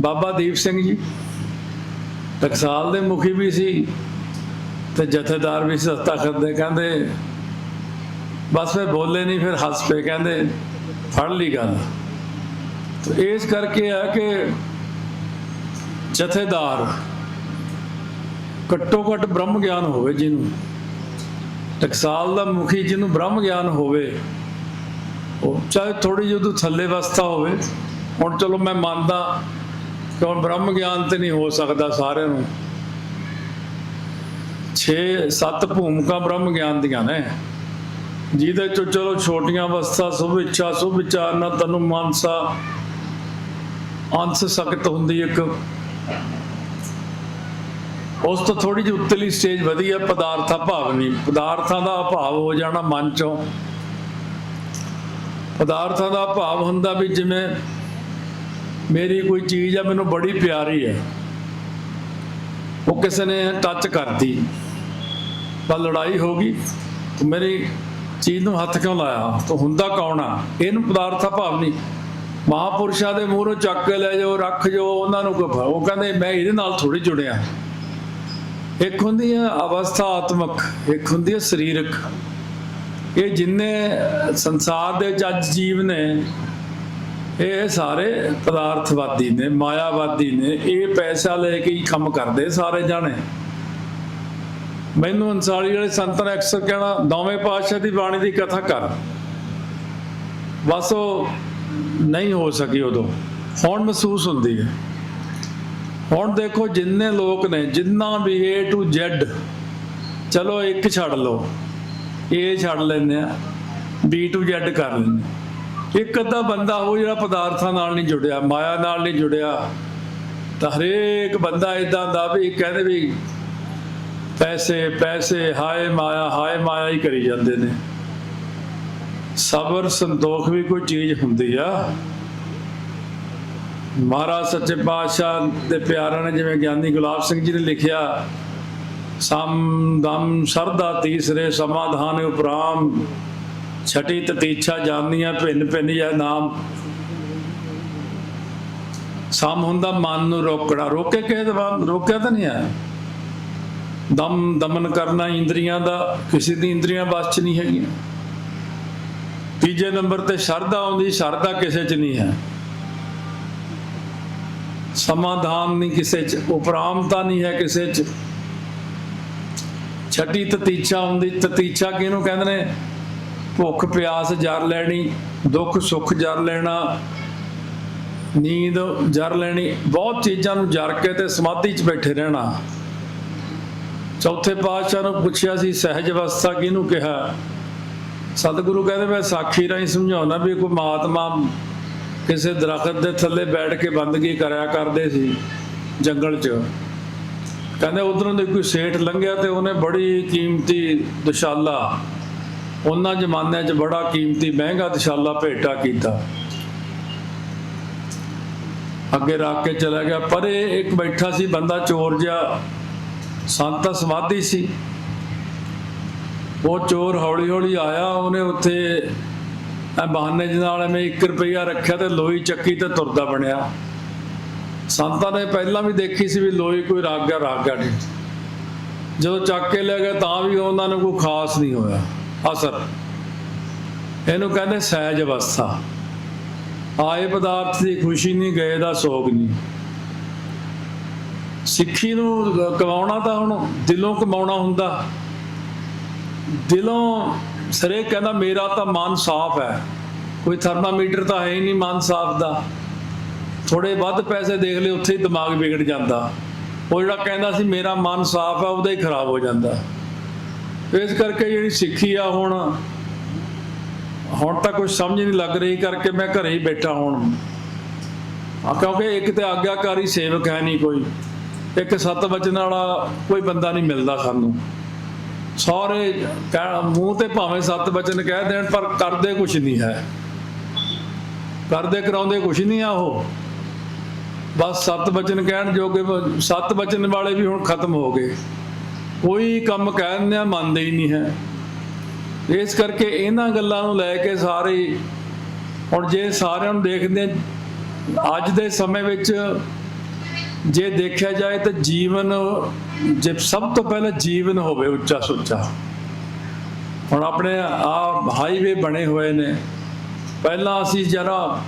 ਬਾਬਾ ਦੀਪ ਸਿੰਘ ਜੀ। ਟਕਸਾਲ ਦੇ ਮੁਖੀ ਵੀ ਸੀ ਤੇ ਜਥੇਦਾਰ ਵੀ ਸਸਤਾ ਕਰਦੇ ਕਹਿੰਦੇ, ਬਸ ਫਿਰ ਬੋਲੇ ਨਹੀਂ, ਫਿਰ ਹੱਸ ਪਏ ਕਹਿੰਦੇ, ਫੜ ਲਈ ਗੱਲ। ਤੇ ਇਸ ਕਰਕੇ ਆ ਕਿ ਜਥੇਦਾਰ ਘੱਟੋ ਘੱਟ ਬ੍ਰਹਮ ਗਿਆਨ ਹੋਵੇ ਜਿਹਨੂੰ ਟਕਸਾਲ ਦਾ ਮੁਖੀ ਜਿਹਨੂੰ ਬ੍ਰਹਮ ਗਿਆਨ ਹੋਵੇ, ਉਹ ਚਾਹੇ ਥੋੜੀ ਜਿਹੀ ਉਹਦੇ ਥੱਲੇ ਵਸਤਾ ਹੋਵੇ, ਹੁਣ ਚਲੋ ਮੈਂ ਮੰਨਦਾ ਕਿਉਂ ਬ੍ਰਹਮ ਗਿਆਨ ਤੇ ਨਹੀਂ ਹੋ ਸਕਦਾ ਸਾਰਿਆਂ ਨੂੰ? 6 7 ਭੂਮਿਕਾ ਬ੍ਰਹਮ ਗਿਆਨ ਦੀਆਂ ਨੇ। ਜਿਹਦੇ ਚੋਂ ਚਲੋ ਛੋਟੀਆਂ ਅਵਸਥਾ, ਸੁਭ ਇੱਛਾ, ਸੁਭ ਵਿਚਾਰ ਨਾ ਤਨੁ ਮਾਨਸਾ ਅੰਸ ਸਖਤ ਹੁੰਦੀ ਇੱਕ। ਉਸ ਤੋਂ ਥੋੜੀ ਜਿਹੀ ਉੱਤਲੀ ਸਟੇਜ ਵਧੀਆ ਪਦਾਰਥਾ ਭਾਵ ਭਾਵਨੀ ਪਦਾਰਥਾਂ ਦਾ ਅਭਾਵ ਹੋ ਜਾਣਾ ਮਨ ਚੋਂ। ਪਦਾਰਥਾਂ ਦਾ ਭਾਵ ਹੁੰਦਾ ਵੀ ਜਿਵੇਂ ਮੇਰੀ ਕੋਈ ਚੀਜ਼ ਆ, ਮੈਨੂੰ ਬੜੀ ਪਿਆਰੀ ਹੈ। ਉਹ ਕਿਸੇ ਨੇ ਟੱਚ ਕਰਤੀ। ਪਰ ਲੜਾਈ ਹੋ ਗਈ ਤੇ ਮੇਰੀ ਚੀਜ਼ ਨੂੰ ਹੱਥ ਕਿਉਂ ਲਾਇਆ? ਤਾਂ ਹੁੰਦਾ ਕੌਣ ਆ? ਇਹਨੂੰ ਪਦਾਰਥਾ ਭਾਵ ਨਹੀਂ। ਮਹਾਪੁਰਸ਼ਾਂ ਦੇ ਮੂਹਰੋਂ ਚੱਕ ਕੇ ਲੈ ਜਾਓ, ਰੱਖ ਜਾਓ, ਉਹਨਾਂ ਨੂੰ ਕੋਈ ਉਹ ਕਹਿੰਦੇ, ਮੈਂ ਇਹਦੇ ਨਾਲ ਥੋੜੀ ਜੁੜਿਆ। ਇੱਕ ਹੁੰਦੀ ਹੈ ਅਵਸਥਾ ਆਤਮਕ, ਇੱਕ ਹੁੰਦੀ ਹੈ ਸਰੀਰਕ। ਇਹ ਜਿੰਨੇ ਸੰਸਾਰ ਦੇ ਵਿੱਚ ਅੱਜ ਜੀਵ ਨੇ ਇਹ ਸਾਰੇ ਪਦਾਰਥਵਾਦੀ ਨੇ, ਮਾਇਆਵਾਦੀ ਨੇ ਇਹ ਪੈਸਾ ਲੈ ਕੇ ਹੀ ਕੰਮ ਕਰਦੇ ਸਾਰੇ ਜਾਣੇ। ਮੈਨੂੰ ਅੰਸਾਰੀ ਵਾਲੇ ਸੰਤਾਂ ਅਕਸਰ ਕਹਿਣਾ, ਦੋਵੇਂ ਪਾਤਸ਼ਾਹ ਦੀ ਬਾਣੀ ਦੀ ਕਥਾ ਕਰ। ਬਸ ਉਹ ਨਹੀਂ ਹੋ ਸਕੀ ਉਦੋਂ। ਹੁਣ ਮਹਿਸੂਸ ਹੁੰਦੀ ਹੈ। ਹੁਣ ਦੇਖੋ ਜਿੰਨੇ ਲੋਕ ਨੇ, ਜਿੰਨਾ ਵੀ A to Z, ਚਲੋ ਇੱਕ ਛੱਡ ਲਓ। ਇਹ ਛੱਡ ਲੈਂਦੇ ਆ, B to Z ਕਰ ਲੈਂਦੇ ਇੱਕ ਅੱਧਾ ਬੰਦਾ ਉਹ ਜਿਹੜਾ ਪਦਾਰਥਾਂ ਨਾਲ ਨਹੀਂ ਜੁੜਿਆ, ਮਾਇਆ ਨਾਲ ਨਹੀਂ ਜੁੜਿਆ, ਤਾਂ ਹਰੇਕ ਬੰਦਾ ਇਦਾਂ ਦਾ ਵੀ ਕਹਿੰਦੇ ਵੀ ਪੈਸੇ ਪੈਸੇ, ਹਾਏ ਮਾਇਆ ਹਾਏ ਮਾਇਆ ਹੀ ਕਰੀ ਜਾਂਦੇ ਨੇ। ਸਬਰ, ਸੰਤੋਖ ਵੀ ਕੋਈ ਚੀਜ਼ ਹੁੰਦੀ ਆ। ਮਹਾਰਾਜ ਸੱਚੇ ਪਾਤਸ਼ਾਹ ਦੇ ਪਿਆਰਾਂ ਨੇ ਜਿਵੇਂ ਗਿਆਨੀ ਗੁਲਾਬ ਸਿੰਘ ਜੀ ਨੇ ਲਿਖਿਆ, ਸਮ ਦਮ ਸਰਦਾ ਤੀਸਰੇ ਸਮਾਧਾਨ ਉਪਰਾਮ। ਛਟੀ ਤਤੀਛਾ ਜਾਣੀਆਂ ਭਿੰਨ ਭਿੰਨ ਜਾਂ ਨਾਮ। ਸਮ ਹੁੰਦਾ ਮਨ ਨੂੰ ਰੋਕਣਾ। ਰੋਕੇ ਕਿਸੇ ਰੋਕਿਆ ਤਾਂ ਨਹੀਂ ਹੈ। ਦਮ, ਦਮਨ ਕਰਨਾ ਇੰਦਰੀਆਂ ਦਾ, ਕਿਸੇ ਦੀ ਇੰਦਰੀਆਂ ਬਸ ਚ ਨਹੀਂ ਹੈਗੀਆਂ। ਤੀਜੇ ਨੰਬਰ ਤੇ ਸ਼ਰਧਾ ਆਉਂਦੀ ਸ਼ਰਧਾ ਕਿਸੇ ਚ ਨਹੀਂ ਹੈ। ਸਮਾਧਾਨ ਨਹੀਂ ਕਿਸੇ ਚ, ਉਪਰਾਮਤਾ ਨਹੀਂ ਹੈ ਕਿਸੇ ਚ। ਛੱਟੀ ਤਤੀਛਾ ਹੁੰਦੀ, ਤਤੀਛਾ ਕਿਹਨੂੰ ਕਹਿੰਦੇ ਨੇ? ਭੁੱਖ ਪਿਆਸ ਜਰ ਲੈਣੀ, ਦੁੱਖ ਸੁੱਖ ਜਰ ਲੈਣਾ, ਨੀਂਦ ਜਰ ਲੈਣੀ, ਬਹੁਤ ਚੀਜ਼ਾਂ ਨੂੰ ਜਰ ਕੇ ਤੇ ਸਮਾਧੀ 'ਚ ਬੈਠੇ ਰਹਿਣਾ। ਚੌਥੇ ਪਾਤਸ਼ਾਹ ਨੂੰ ਪੁੱਛਿਆ ਸੀ, ਸਹਿਜ ਅਵਸਥਾ ਕਿਹਨੂੰ ਕਿਹਾ? ਸਤਿਗੁਰੂ ਕਹਿੰਦੇ, ਮੈਂ ਸਾਖੀ ਰਾਹੀਂ ਸਮਝਾਉਣਾ ਵੀ ਕੋਈ ਮਹਾਤਮਾ ਕਿਸੇ ਦਰਖਤ ਦੇ ਥੱਲੇ ਬੈਠ ਕੇ ਬੰਦਗੀ ਕਰਿਆ ਕਰਦੇ ਸੀ ਜੰਗਲ 'ਚ। ਕਹਿੰਦੇ, ਉਧਰੋਂ ਦੇ ਕੋਈ ਸੇਠ ਲੰਘਿਆ ਤੇ ਉਹਨੇ ਬੜੀ ਕੀਮਤੀ ਦੁਸ਼ਾਲਾ ਉਹਨਾਂ ਜ਼ਮਾਨਿਆਂ 'ਚ ਬੜਾ ਕੀਮਤੀ ਮਹਿੰਗਾ ਦੁਸ਼ਾਲਾ ਭੇਟਾ ਕੀਤਾ। ਅੱਗੇ ਰੱਖ ਕੇ ਚਲਾ ਗਿਆ, ਪਰੇ ਇੱਕ ਬੈਠਾ ਸੀ ਬੰਦਾ ਚੋਰ ਜਿਹਾ, ਸੰਤ ਸਮਾਧੀ ਸੀ। ਉਹ ਚੋਰ ਹੌਲੀ ਹੌਲੀ ਆਇਆ, ਉਹਨੇ ਉੱਥੇ ਇਹ ਬਹਾਨੇ ਦੇ ਨਾਲ ਐਵੇਂ 1 ਰੁਪਈਆ ਰੱਖਿਆ ਤੇ ਲੋਈ ਚੱਕੀ ਤੇ ਤੁਰਦਾ ਬਣਿਆ। ਸੰਤਾਂ ਨੇ ਪਹਿਲਾਂ ਵੀ ਦੇਖੀ ਸੀ ਵੀ ਲੋਈ ਕੋਈ ਰਾਗ ਰਾਗਾ ਰਾਗਾ ਨਹੀਂ। ਜਦੋਂ ਚੱਕ ਕੇ ਲੈ ਗਿਆ ਤਾਂ ਵੀ ਉਹਨਾਂ ਨੂੰ ਕੋਈ ਖਾਸ ਨਹੀਂ ਹੋਇਆ। ਅਸਰ। ਇਹਨੂੰ ਕਹਿੰਦੇ ਸਹਿਜ ਅਵਸਥਾ। ਆਏ ਪਦਾਰਥ ਦੀ ਖੁਸ਼ੀ ਨਹੀਂ, ਗਏ ਦਾ ਸੋਗ ਨਹੀਂ। ਸਿੱਖੀ ਨੂੰ ਕਮਾਉਣਾ ਤਾਂ ਹੁਣ ਦਿਲੋਂ ਕਮਾਉਣਾ ਹੁੰਦਾ। ਦਿਲੋਂ ਸਰੇ ਕਹਿੰਦਾ, ਮੇਰਾ ਤਾਂ ਮਨ ਸਾਫ਼ ਹੈ। ਕੋਈ ਥਰਮਾਮੀਟਰ ਤਾਂ ਹੈ ਹੀ ਨਹੀਂ ਮਨ ਸਾਫ਼ ਦਾ। ਥੋੜੇ ਵੱਧ ਪੈਸੇ ਦੇਖ ਲਏ ਉੱਥੇ ਹੀ ਦਿਮਾਗ ਵਿਗੜ ਜਾਂਦਾ। ਉਹ ਜਿਹੜਾ ਕਹਿੰਦਾ ਸੀ, ਮੇਰਾ ਮਨ ਸਾਫ਼ ਹੈ, ਉਹਦਾ ਹੀ ਖਰਾਬ ਹੋ ਜਾਂਦਾ। ਇਸ ਕਰਕੇ ਜਿਹੜੀ ਸਿੱਖੀ ਆ ਹੁਣ ਹੁਣ ਤਾਂ ਕੁਝ ਸਮਝ ਨਹੀਂ ਲੱਗ ਰਹੀ ਕਰਕੇ ਮੈਂ ਘਰੇ ਹੀ ਬੈਠਾ ਹੁਣ। ਆ ਕਿਉਂਕਿ ਇੱਕ ਤੇ ਆਗਿਆਕਾਰੀ ਸੇਵਕ ਹੈ ਨਹੀਂ ਕੋਈ। ਇੱਕ ਸਤ ਵਚਨ ਵਾਲਾ ਕੋਈ ਬੰਦਾ ਨਹੀਂ ਮਿਲਦਾ ਸਾਨੂੰ। ਸਾਰੇ ਕਹਿ- ਮੂੰਹ ਤੇ ਭਾਵੇਂ ਸਤ ਵਚਨ ਕਹਿ ਦੇਣ, ਪਰ ਕਰਦੇ ਕੁਝ ਨਹੀਂ ਹੈ। ਕਰਦੇ ਕਰਾਉਂਦੇ ਕੁਝ ਨਹੀਂ ਆ ਉਹ। ਬਸ ਸਤ ਵਚਨ ਕਹਿਣ ਜੋਗੇ ਬ- ਸਤ ਵਚਨ ਵਾਲੇ ਵੀ ਹੁਣ ਖਤਮ ਹੋ ਗਏ। ਕੋਈ ਕੰਮ ਕਹਿ ਦਿੰਦੇ ਆ ਮੰਨਦੇ ਹੀ ਨਹੀਂ ਹੈ। ਇਸ ਕਰਕੇ ਇਹਨਾਂ ਗੱਲਾਂ ਨੂੰ ਲੈ ਕੇ ਸਾਰੇ, ਹੁਣ ਜੇ ਸਾਰਿਆਂ ਨੂੰ ਦੇਖਦੇ ਅੱਜ ਦੇ ਸਮੇਂ ਵਿੱਚ ਜੇ ਦੇਖਿਆ ਜਾਏ ਤਾਂ ਜੀਵਨ ਜੇ ਸਭ ਤੋਂ ਪਹਿਲਾਂ ਜੀਵਨ ਹੋਵੇ ਉੱਚਾ ਸੁੱਚਾ। ਹੁਣ ਆਪਣੇ ਆ ਹਾਈਵੇ ਬਣੇ ਹੋਏ ਨੇ। ਪਹਿਲਾਂ ਅਸੀਂ ਜਰਾ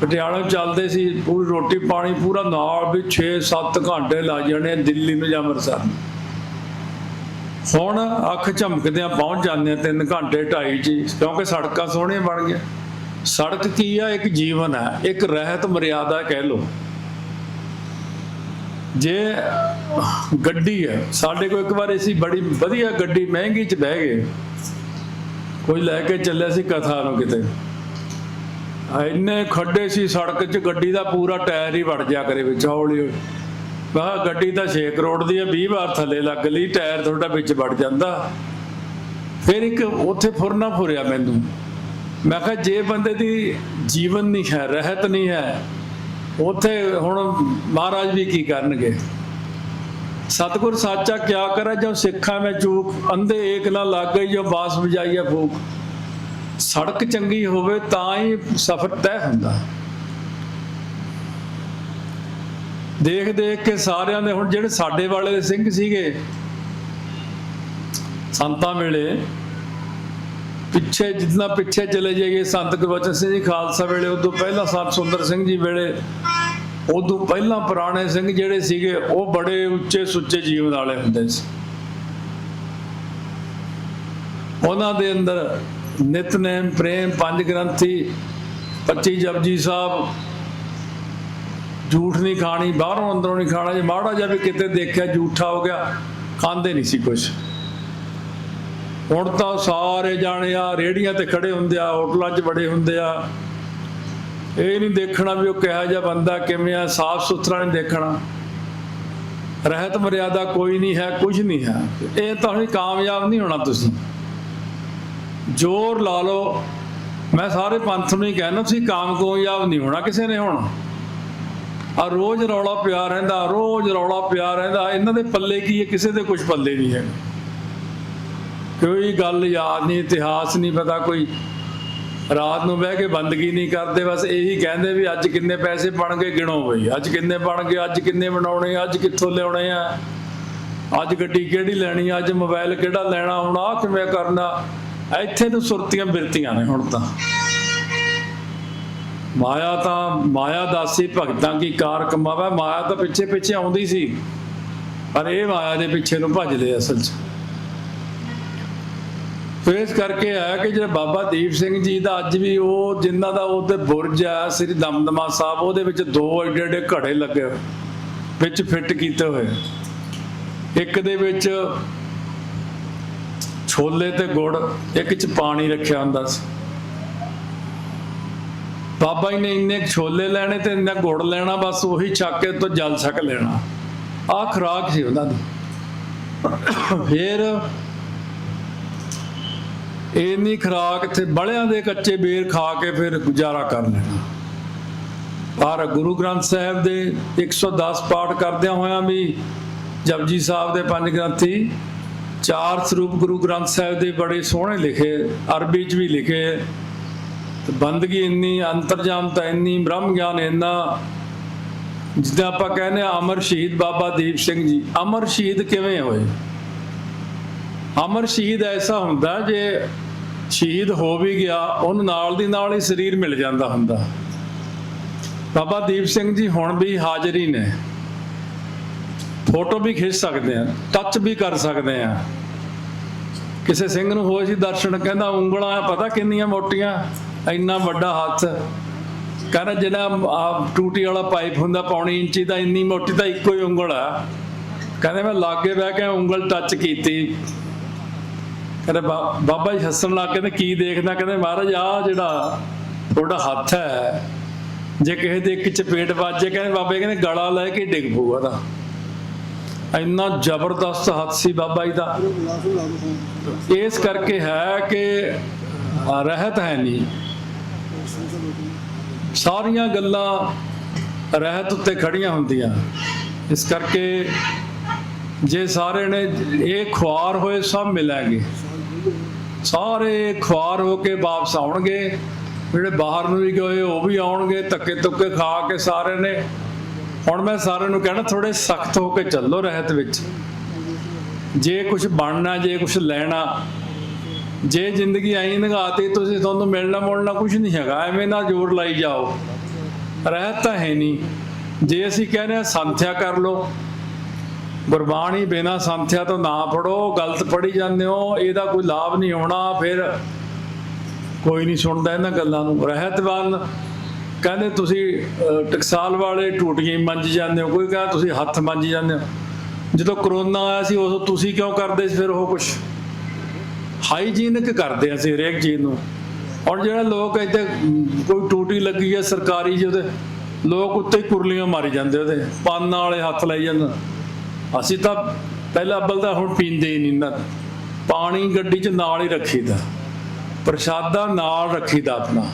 ਪਟਿਆਲਾ ਚੱਲਦੇ ਸੀ, ਪੂਰੀ ਰੋਟੀ ਪਾਣੀ ਪੂਰਾ ਨਾਲ ਵੀ 6-7 ਘੰਟੇ ਲੱਗ ਜਾਣੇ ਦਿੱਲੀ ਨੂੰ ਜਾਂ ਅੰਮ੍ਰਿਤਸਰ ਨੂੰ। ਹੁਣ ਅੱਖ ਝਮਕਦਿਆਂ ਪਹੁੰਚ ਜਾਂਦੇ ਆ 3 ਘੰਟੇ, ਢਾਈ ਚ ਕਿਉਂਕਿ ਸੜਕਾਂ ਸੋਹਣੀਆਂ ਬਣ ਗਈਆਂ। ਸੜਕ ਕੀ ਆ? ਇੱਕ ਜੀਵਨ ਹੈ, ਇੱਕ ਰਹਿਤ ਮਰਿਆਦਾ ਕਹਿ ਲੋ ਜੇ ਗੱਡੀ ਹੈ, ਸਾਡੇ ਕੋਲ ਇੱਕ ਵਾਰ ਅਸੀਂ ਬੜੀ ਵਧੀਆ ਗੱਡੀ ਮਹਿੰਗੀ ਚ ਬਹਿ ਗਏ। ਕੋਈ ਲੈ ਕੇ ਚੱਲਿਆ ਸੀ ਕਥਾ ਨੂੰ ਕਿਤੇ। ਇੰਨੇ ਖੱਡੇ ਸੀ ਸੜਕ 'ਚ, ਗੱਡੀ ਦਾ ਪੂਰਾ ਟਾਇਰ ਹੀ ਵੜ ਜਾ ਕਰੇ ਵਿੱਚ ਹੌਲੀ ਹੌਲੀ ਵਾਹ ਗੱਡੀ ਤਾਂ 6 ਕਰੋੜ ਦੀ ਹੈ 20 ਵਾਰ ਥੱਲੇ ਲੱਗ ਲਈ, ਟਾਇਰ ਤੁਹਾਡਾ ਵਿੱਚ ਵੜ ਜਾਂਦਾ। ਫਿਰ ਇੱਕ ਉੱਥੇ ਫੁਰਨਾ ਫੁਰਿਆ ਮੈਨੂੰ। ਮੈਂ ਕਿਹਾ ਜੇ ਬੰਦੇ ਦੀ ਜੀਵਨ ਨਹੀਂ ਹੈ, ਰਹਿਤ ਨਹੀਂ ਹੈ, ਉੱਥੇ ਹੁਣ ਮਹਾਰਾਜ ਵੀ ਕੀ ਕਰਨਗੇ? ਸਤਿਗੁਰ ਸਾਚਾ ਕਿਆ ਕਰੇ ਜੋ ਸਿੱਖਾਂ ਵਿੱਚ ਚੂਕ, ਅੰਧੇ ਏਕ ਨਾ ਲੱਗ ਗਈ ਜੋ ਬਾਸ ਵਜਾਈਆ ਫੂਕ। ਸੜਕ ਚੰਗੀ ਹੋਵੇ ਤਾਂ ਹੀ ਸਫ਼ਰ ਤੈਅ ਹੁੰਦਾ। ਦੇਖ ਦੇਖ ਕੇ ਸਾਰਿਆਂ ਦੇ ਹੁਣ ਜਿਹੜੇ ਸਾਡੇ ਵਾਲੇ ਸਿੰਘ ਸੀਗੇ, ਸੰਤਾਂ ਵੇਲੇ, ਪਿੱਛੇ ਜਿੰਨਾ ਪਿੱਛੇ ਚਲੇ ਜਾਈਏ, ਸੰਤ ਗੁਰਬਚਨ ਸਿੰਘ ਜੀ ਖਾਲਸਾ ਵੇਲੇ, ਉਦੋਂ ਪਹਿਲਾਂ ਸੰਤ ਸੁੰਦਰ ਸਿੰਘ ਜੀ ਵੇਲੇ, ਉਦੋਂ ਪਹਿਲਾਂ ਪੁਰਾਣੇ ਸਿੰਘ ਜਿਹੜੇ ਸੀਗੇ, ਉਹ ਬੜੇ ਉੱਚੇ ਸੁੱਚੇ ਜੀਵਨ ਵਾਲੇ ਹੁੰਦੇ ਸੀ। ਉਹਨਾਂ ਦੇ ਅੰਦਰ ਨਿਤਨੇਮ, ਪ੍ਰੇਮ, ਪੰਜ ਗ੍ਰੰਥੀ 25 ਜਪਜੀ ਸਾਹਿਬ ਝੂਠ ਨਹੀਂ ਖਾਣੀ, ਬਾਹਰੋਂ ਅੰਦਰੋਂ ਨਹੀਂ ਖਾਣਾ, ਜੇ ਮਾੜਾ ਜਿਹਾ ਵੀ ਕਿਤੇ ਦੇਖਿਆ ਝੂਠਾ ਹੋ ਗਿਆ, ਖਾਂਦੇ ਨਹੀਂ ਸੀ ਕੁਝ ਹੁਣ ਤਾਂ ਸਾਰੇ ਜਾਣੇ ਆ ਰੇੜੀਆਂ ਤੇ ਖੜੇ ਹੁੰਦੇ ਆ, ਹੋਟਲਾਂ 'ਚ ਬੜੇ ਹੁੰਦੇ ਆ। ਇਹ ਨਹੀਂ ਦੇਖਣਾ ਵੀ ਉਹ ਕਿਹਾ ਜਿਹਾ ਬੰਦਾ, ਕਿਵੇਂ ਆ, ਸਾਫ਼ ਸੁਥਰਾ ਨਹੀਂ ਦੇਖਣਾ। ਰਹਿਤ ਮਰਿਆਦਾ ਕੋਈ ਨਹੀਂ ਹੈ ਕੁਝ ਨਹੀਂ ਹੈ। ਇਹ ਤਾਂ ਹੀ ਕਾਮਯਾਬ ਨਹੀਂ ਹੋਣਾ ਤੁਸੀਂ। ਜ਼ੋਰ ਲਾ ਲਓ। ਮੈਂ ਸਾਰੇ ਪੰਥ ਨੂੰ ਹੀ ਕਹਿਣਾ, ਤੁਸੀਂ ਕਾਮ ਕਾਮਯਾਬ ਨਹੀਂ ਹੋਣਾ ਕਿਸੇ ਨੇ ਹੁਣ। ਆ ਰੋਜ਼ ਰੌਲਾ ਪਿਆ ਰਹਿੰਦਾ, ਰੋਜ਼ ਰੌਲਾ ਪਿਆ ਰਹਿੰਦਾ। ਇਹਨਾਂ ਦੇ ਪੱਲੇ ਕੀ ਹੈ? ਕਿਸੇ ਦੇ ਕੁਝ ਪੱਲੇ ਨਹੀਂ ਹੈ। ਕੋਈ ਗੱਲ ਯਾਦ ਨਹੀਂ, ਇਤਿਹਾਸ ਨਹੀਂ ਪਤਾ, ਕੋਈ ਰਾਤ ਨੂੰ ਬਹਿ ਕੇ ਬੰਦਗੀ ਨਹੀਂ ਕਰਦੇ। ਬਸ ਇਹੀ ਕਹਿੰਦੇ ਵੀ ਅੱਜ ਕਿੰਨੇ ਪੈਸੇ ਬਣ ਗਏ, ਗਿਣੋ ਬਈ। ਅੱਜ ਕਿੰਨੇ ਬਣ ਗਏ, ਅੱਜ ਕਿੰਨੇ ਬਣਾਉਣੇ ਅੱਜ ਕਿੱਥੋਂ ਲਿਆਉਣੇ ਆ? ਅੱਜ ਗੱਡੀ ਕਿਹੜੀ ਲੈਣੀ ਅੱਜ ਮੋਬਾਈਲ ਕਿਹੜਾ ਲੈਣਾ? ਹੁਣ ਆ ਕਿਵੇਂ ਕਰਨਾ? ਇੱਥੇ ਤਾਂ ਸੁਰਤੀਆਂ ਬਿਰਤੀਆਂ ਨੇ ਹੁਣ ਤਾਂ। ਮਾਇਆ ਤਾਂ, ਮਾਇਆ ਦਾਸੀ ਭਗਤਾਂ ਕੀ ਕਾਰ ਕਮਾਵੇ? ਮਾਇਆ ਤਾਂ ਪਿੱਛੇ ਪਿੱਛੇ ਆਉਂਦੀ ਸੀ। ਪਰ ਇਹ ਮਾਇਆ ਦੇ ਪਿੱਛੇ ਨੂੰ ਭੱਜਦੇ ਅਸਲ 'ਚ। ਇਸ ਕਰਕੇ ਆਇਆ ਕਿ ਜਿਹੜਾ ਬਾਬਾ ਦੀਪ ਸਿੰਘ ਜੀ ਦਾ ਅੱਜ ਵੀ ਉਹ ਜਿੰਨਾ ਦਾ ਉਹਦੇ ਬੁਰਜ ਆ, ਸ੍ਰੀ ਦਮਦਮਾ ਸਾਹਿਬ, ਉਹਦੇ ਵਿੱਚ ਦੋ ਏਡੇ ਏਡੇ ਘੜੇ ਲੱਗੇ ਵਿੱਚ ਫਿੱਟ ਕੀਤੇ ਹੋਏ। ਇੱਕ ਦੇ ਵਿੱਚ ਛੋਲੇ ਤੇ ਗੁੜ, ਇੱਕ ਚ ਪਾਣੀ ਰੱਖਿਆ ਹੁੰਦਾ ਸੀ। ਬਾਬਾ ਜੀ ਨੇ ਇੰਨੇ ਛੋਲੇ ਲੈਣੇ ਤੇ ਇੰਨਾ ਗੁੜ ਲੈਣਾ, ਬਸ ਉਹੀ ਚੱਕ ਕੇ ਤੋਂ ਜਲ ਛਕ ਲੈਣਾ। ਆਹ ਖੁਰਾਕ ਸੀ ਉਹਨਾਂ ਦੀ। ਫਿਰ ਇੰਨੀ ਖੁਰਾਕ ਤੇ ਬਲਿਆਂ ਦੇ ਕੱਚੇ ਬੇਰ ਖਾ ਕੇ ਫਿਰ ਗੁਜ਼ਾਰਾ ਕਰ ਲੈਣਾ। ਪਰ ਗੁਰੂ ਗ੍ਰੰਥ ਸਾਹਿਬ ਦੇ 110 ਪਾਠ ਕਰਦਿਆਂ ਹੋਇਆਂ ਵੀ ਜਪਜੀ ਸਾਹਿਬ ਦੇ ਪੰਜ ਗ੍ਰੰਥੀ ਚਾਰ ਸਰੂਪ ਗੁਰੂ ਗ੍ਰੰਥ ਸਾਹਿਬ ਦੇ ਬੜੇ ਸੋਹਣੇ ਲਿਖੇ, ਅਰਬੀ ਚ ਵੀ ਲਿਖੇ ਤੇ ਬੰਦਗੀ ਇੰਨੀ, ਅੰਤਰਜਾਮਤਾ ਇੰਨੀ ਬ੍ਰਹਮ ਗਿਆਨ ਇੰਨਾ, ਜਿੱਦਾਂ ਆਪਾਂ ਕਹਿੰਦੇ ਆ ਅਮਰ ਸ਼ਹੀਦ ਬਾਬਾ ਦੀਪ ਸਿੰਘ ਜੀ। ਅਮਰ ਸ਼ਹੀਦ ਕਿਵੇਂ ਹੋਏ? ਅਮਰ ਸ਼ਹੀਦ ਐਸਾ ਹੁੰਦਾ ਜੇ ਸ਼ਹੀਦ ਹੋ ਵੀ ਗਿਆ, ਉਹਨੂੰ ਨਾਲ ਦੀ ਨਾਲ ਹੀ ਸਰੀਰ ਮਿਲ ਜਾਂਦਾ ਹੁੰਦਾ। ਬਾਬਾ ਦੀਪ ਸਿੰਘ ਜੀ ਹੁਣ ਵੀ ਹਾਜ਼ਰੀ ਨੇ। ਫੋਟੋ ਵੀ ਖਿੱਚ ਸਕਦੇ ਆ ਟੱਚ ਵੀ ਕਰ ਸਕਦੇ ਆ ਕਿਸੇ ਸਿੰਘ ਨੂੰ ਹੋਏ ਸੀ ਦਰਸ਼ਨ, ਕਹਿੰਦਾ ਉਂਗਲਾਂ, ਪਤਾ ਕਿੰਨੀਆਂ ਮੋਟੀਆਂ? ਇੰਨਾ ਵੱਡਾ ਹੱਥ ਕਹਿੰਦਾ ਜਿਹੜਾ ਆਹ ਟੂਟੀ ਵਾਲਾ ਪਾਈਪ ਹੁੰਦਾ ਪੌਣੀ ਇੰਚੀ ਦਾ, ਇੰਨੀ ਮੋਟੀ ਤਾਂ ਇੱਕੋ ਹੀ ਉਂਗਲ ਆ। ਕਹਿੰਦੇ ਮੈਂ ਲਾਗੇ ਬਹਿ ਕੇ ਉਂਗਲ ਟੱਚ ਕੀਤੀ। ਕਹਿੰਦੇ ਬਾਬਾ ਜੀ ਹੱਸਣ ਲੱਗ ਕਹਿੰਦੇ ਕੀ ਦੇਖਦਾ? ਕਹਿੰਦੇ ਮਹਾਰਾਜ ਆ ਜਿਹੜਾ ਤੁਹਾਡਾ ਹੱਥ ਹੈ, ਜੇ ਕਿਸੇ ਦੇ ਇੱਕ ਚਪੇਟ ਵੱਜੇ ਕਹਿੰਦੇ ਬਾਬੇ ਕਹਿੰਦੇ ਗਲਾ ਲੈ ਕੇ ਡਿੱਗ ਪਊਗਾ ਦਾ ਇੰਨਾ ਜ਼ਬਰਦਸਤ ਹੱਥ ਸੀ ਬਾਬਾ ਜੀ ਦਾ। ਇਸ ਕਰਕੇ ਹੈ ਕਿ ਰਹਿਤ ਹੈ ਨਹੀਂ। ਸਾਰੀਆਂ ਗੱਲਾਂ ਰਹਿਤ ਉੱਤੇ ਖੜੀਆਂ ਹੁੰਦੀਆਂ। ਇਸ ਕਰਕੇ ਜੇ ਸਾਰੇ ਨੇ ਇਹ ਖੁਆਰ ਹੋਏ, ਸਭ ਮਿਲਾਂਗੇ ਸਾਰੇ ਖੁਆਰ ਹੋ ਕੇ ਵਾਪਸ ਆਉਣਗੇ। ਜਿਹੜੇ ਬਾਹਰ ਨੂੰ ਵੀ ਗਏ, ਉਹ ਵੀ ਆਉਣਗੇ, ਧੱਕੇ ਧੁੱਕੇ ਖਾ ਕੇ ਸਾਰੇ ਨੇ। ਹੁਣ ਮੈਂ ਸਾਰਿਆਂ ਨੂੰ ਕਹਿਣਾ ਥੋੜੇ ਸਖਤ ਹੋ ਕੇ ਚੱਲੋ ਰਹਿਤ ਵਿੱਚ। ਜੇ ਕੁਝ ਬਣਨਾ, ਜੇ ਕੁਝ ਲੈਣਾ ਜੇ ਜ਼ਿੰਦਗੀ ਆਈ ਨਗਾਤੀ ਤੁਸੀਂ ਤੁਹਾਨੂੰ ਮਿਲਣਾ ਮੁਲਣਾ ਕੁਝ ਨਹੀਂ ਹੈਗਾ, ਐਵੇਂ ਨਾ ਜ਼ੋਰ ਲਾਈ ਜਾਓ। ਰਹਿਤ ਤਾਂ ਹੈ ਨਹੀਂ। ਜੇ ਅਸੀਂ ਕਹਿੰਦੇ ਆ ਸੰਥਿਆ ਕਰ ਲਓ, ਗੁਰਬਾਣੀ ਬਿਨਾ ਸੰਥਿਆ ਤੋਂ ਨਾ ਪੜੋ ਗਲਤ ਪੜੀ ਜਾਂਦੇ ਹੋ, ਇਹਦਾ ਕੋਈ ਲਾਭ ਨਹੀਂ ਹੋਣਾ, ਫਿਰ ਕੋਈ ਨਹੀਂ ਸੁਣਦਾ ਇਹਨਾਂ ਗੱਲਾਂ ਨੂੰ। ਰਹਿਤਵਾਨ ਕਹਿੰਦੇ ਤੁਸੀਂ ਟਕਸਾਲ ਵਾਲੇ ਟੂਟੀਆਂ ਮੰਜ ਜਾਂਦੇ ਹੋ, ਕੋਈ ਕਹਿੰਦਾ ਤੁਸੀਂ ਹੱਥ ਮੰਜ ਜਾਂਦੇ ਹੋ। ਜਦੋਂ ਕਰੋਨਾ ਆਇਆ ਸੀ, ਉਦੋਂ ਤੁਸੀਂ ਕਿਉਂ ਕਰਦੇ ਸੀ, ਫਿਰ ਉਹ ਕੁਝ ਹਾਈਜੀਨਿਕ ਕਰਦੇ ਅਸੀਂ ਹਰੇਕ ਚੀਜ਼ ਨੂੰ। ਔਰ ਜਿਹੜਾ ਲੋਕ ਇੱਥੇ ਕੋਈ ਟੂਟੀ ਲੱਗੀ ਹੈ ਸਰਕਾਰੀ ਜਿਹਦੇ ਲੋਕ ਉੱਤੇ ਕੁਰਲੀਆਂ ਮਾਰੀ ਜਾਂਦੇ ਉਹਦੇ, ਪਾਨਾਂ ਵਾਲੇ ਹੱਥ ਲਾਈ ਜਾਂਦੇ। ਅਸੀਂ ਤਾਂ ਪਹਿਲਾਂ ਅੱਬਲ ਤਾਂ ਹੁਣ ਪੀਂਦੇ ਹੀ ਨਹੀਂ ਨਾ। ਪਾਣੀ ਗੱਡੀ 'ਚ ਨਾਲ ਹੀ ਰੱਖੀਦਾ। ਪ੍ਰਸ਼ਾਦਾ ਨਾਲ ਰੱਖੀਦਾ ਆਪਣਾ।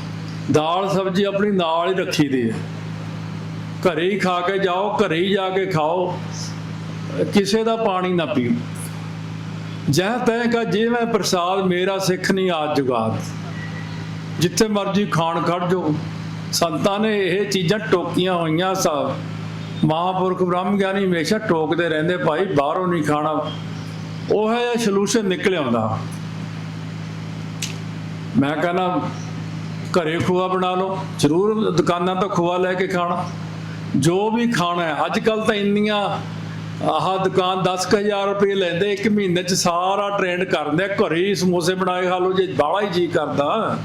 ਦਾਲ ਸਬਜ਼ੀ ਆਪਣੀ ਨਾਲ ਹੀ ਰੱਖੀਦੀ ਹੈ। ਘਰੇ ਹੀ ਖਾ ਕੇ ਜਾਓ, ਘਰੇ ਹੀ ਜਾ ਕੇ ਖਾਓ। ਕਿਸੇ ਦਾ ਪਾਣੀ ਨਾ ਪੀਓ। ਜਹ ਤੈ ਕਾ ਜੇ ਪ੍ਰਸਾਦ, ਮੇਰਾ ਸਿੱਖ ਨਹੀਂ ਆਜ ਜੁਗਾਦ। ਜਿੱਥੇ ਮਰਜ਼ੀ ਖਾਣ ਖੜ ਜੋ ਸੰਤਾਂ ਨੇ ਇਹ ਚੀਜ਼ਾਂ ਟੋਕੀਆਂ ਹੋਈਆਂ ਸਭ। ਮਹਾਂਪੁਰਖ ਬ੍ਰਹਮ ਗਿਆਨੀ ਹਮੇਸ਼ਾ ਟੋਕਦੇ ਰਹਿੰਦੇ, ਭਾਈ ਬਾਹਰੋਂ ਨਹੀਂ ਖਾਣਾ। ਉਹ ਹੈ ਸੋਲੂਸ਼ਨ ਨਿਕਲ ਆਉਂਦਾ। ਮੈਂ ਕਹਿੰਦਾ, ਘਰੇ ਖੋਆ ਬਣਾ ਲਓ। ਜ਼ਰੂਰ ਦੁਕਾਨਾਂ ਤੋਂ ਖੋਆ ਲੈ ਕੇ ਖਾਣਾ। ਜੋ ਵੀ ਖਾਣਾ ਹੈ ਅੱਜ ਕੱਲ ਤਾਂ ਇੰਨੀਆਂ ਆਹ ਦੁਕਾਨ 10000 ਰੁਪਏ ਲੈਂਦੇ, ਇੱਕ ਮਹੀਨੇ ਚ ਸਾਰਾ ਟ੍ਰੈਂਡ ਕਰਦੇ ਘਰੇ ਹੀ ਸਮੋਸੇ ਬਣਾਏ ਖਾ ਲਓ ਜੇ ਬਾਹਲਾ ਹੀ ਜੀ ਕਰਦਾ।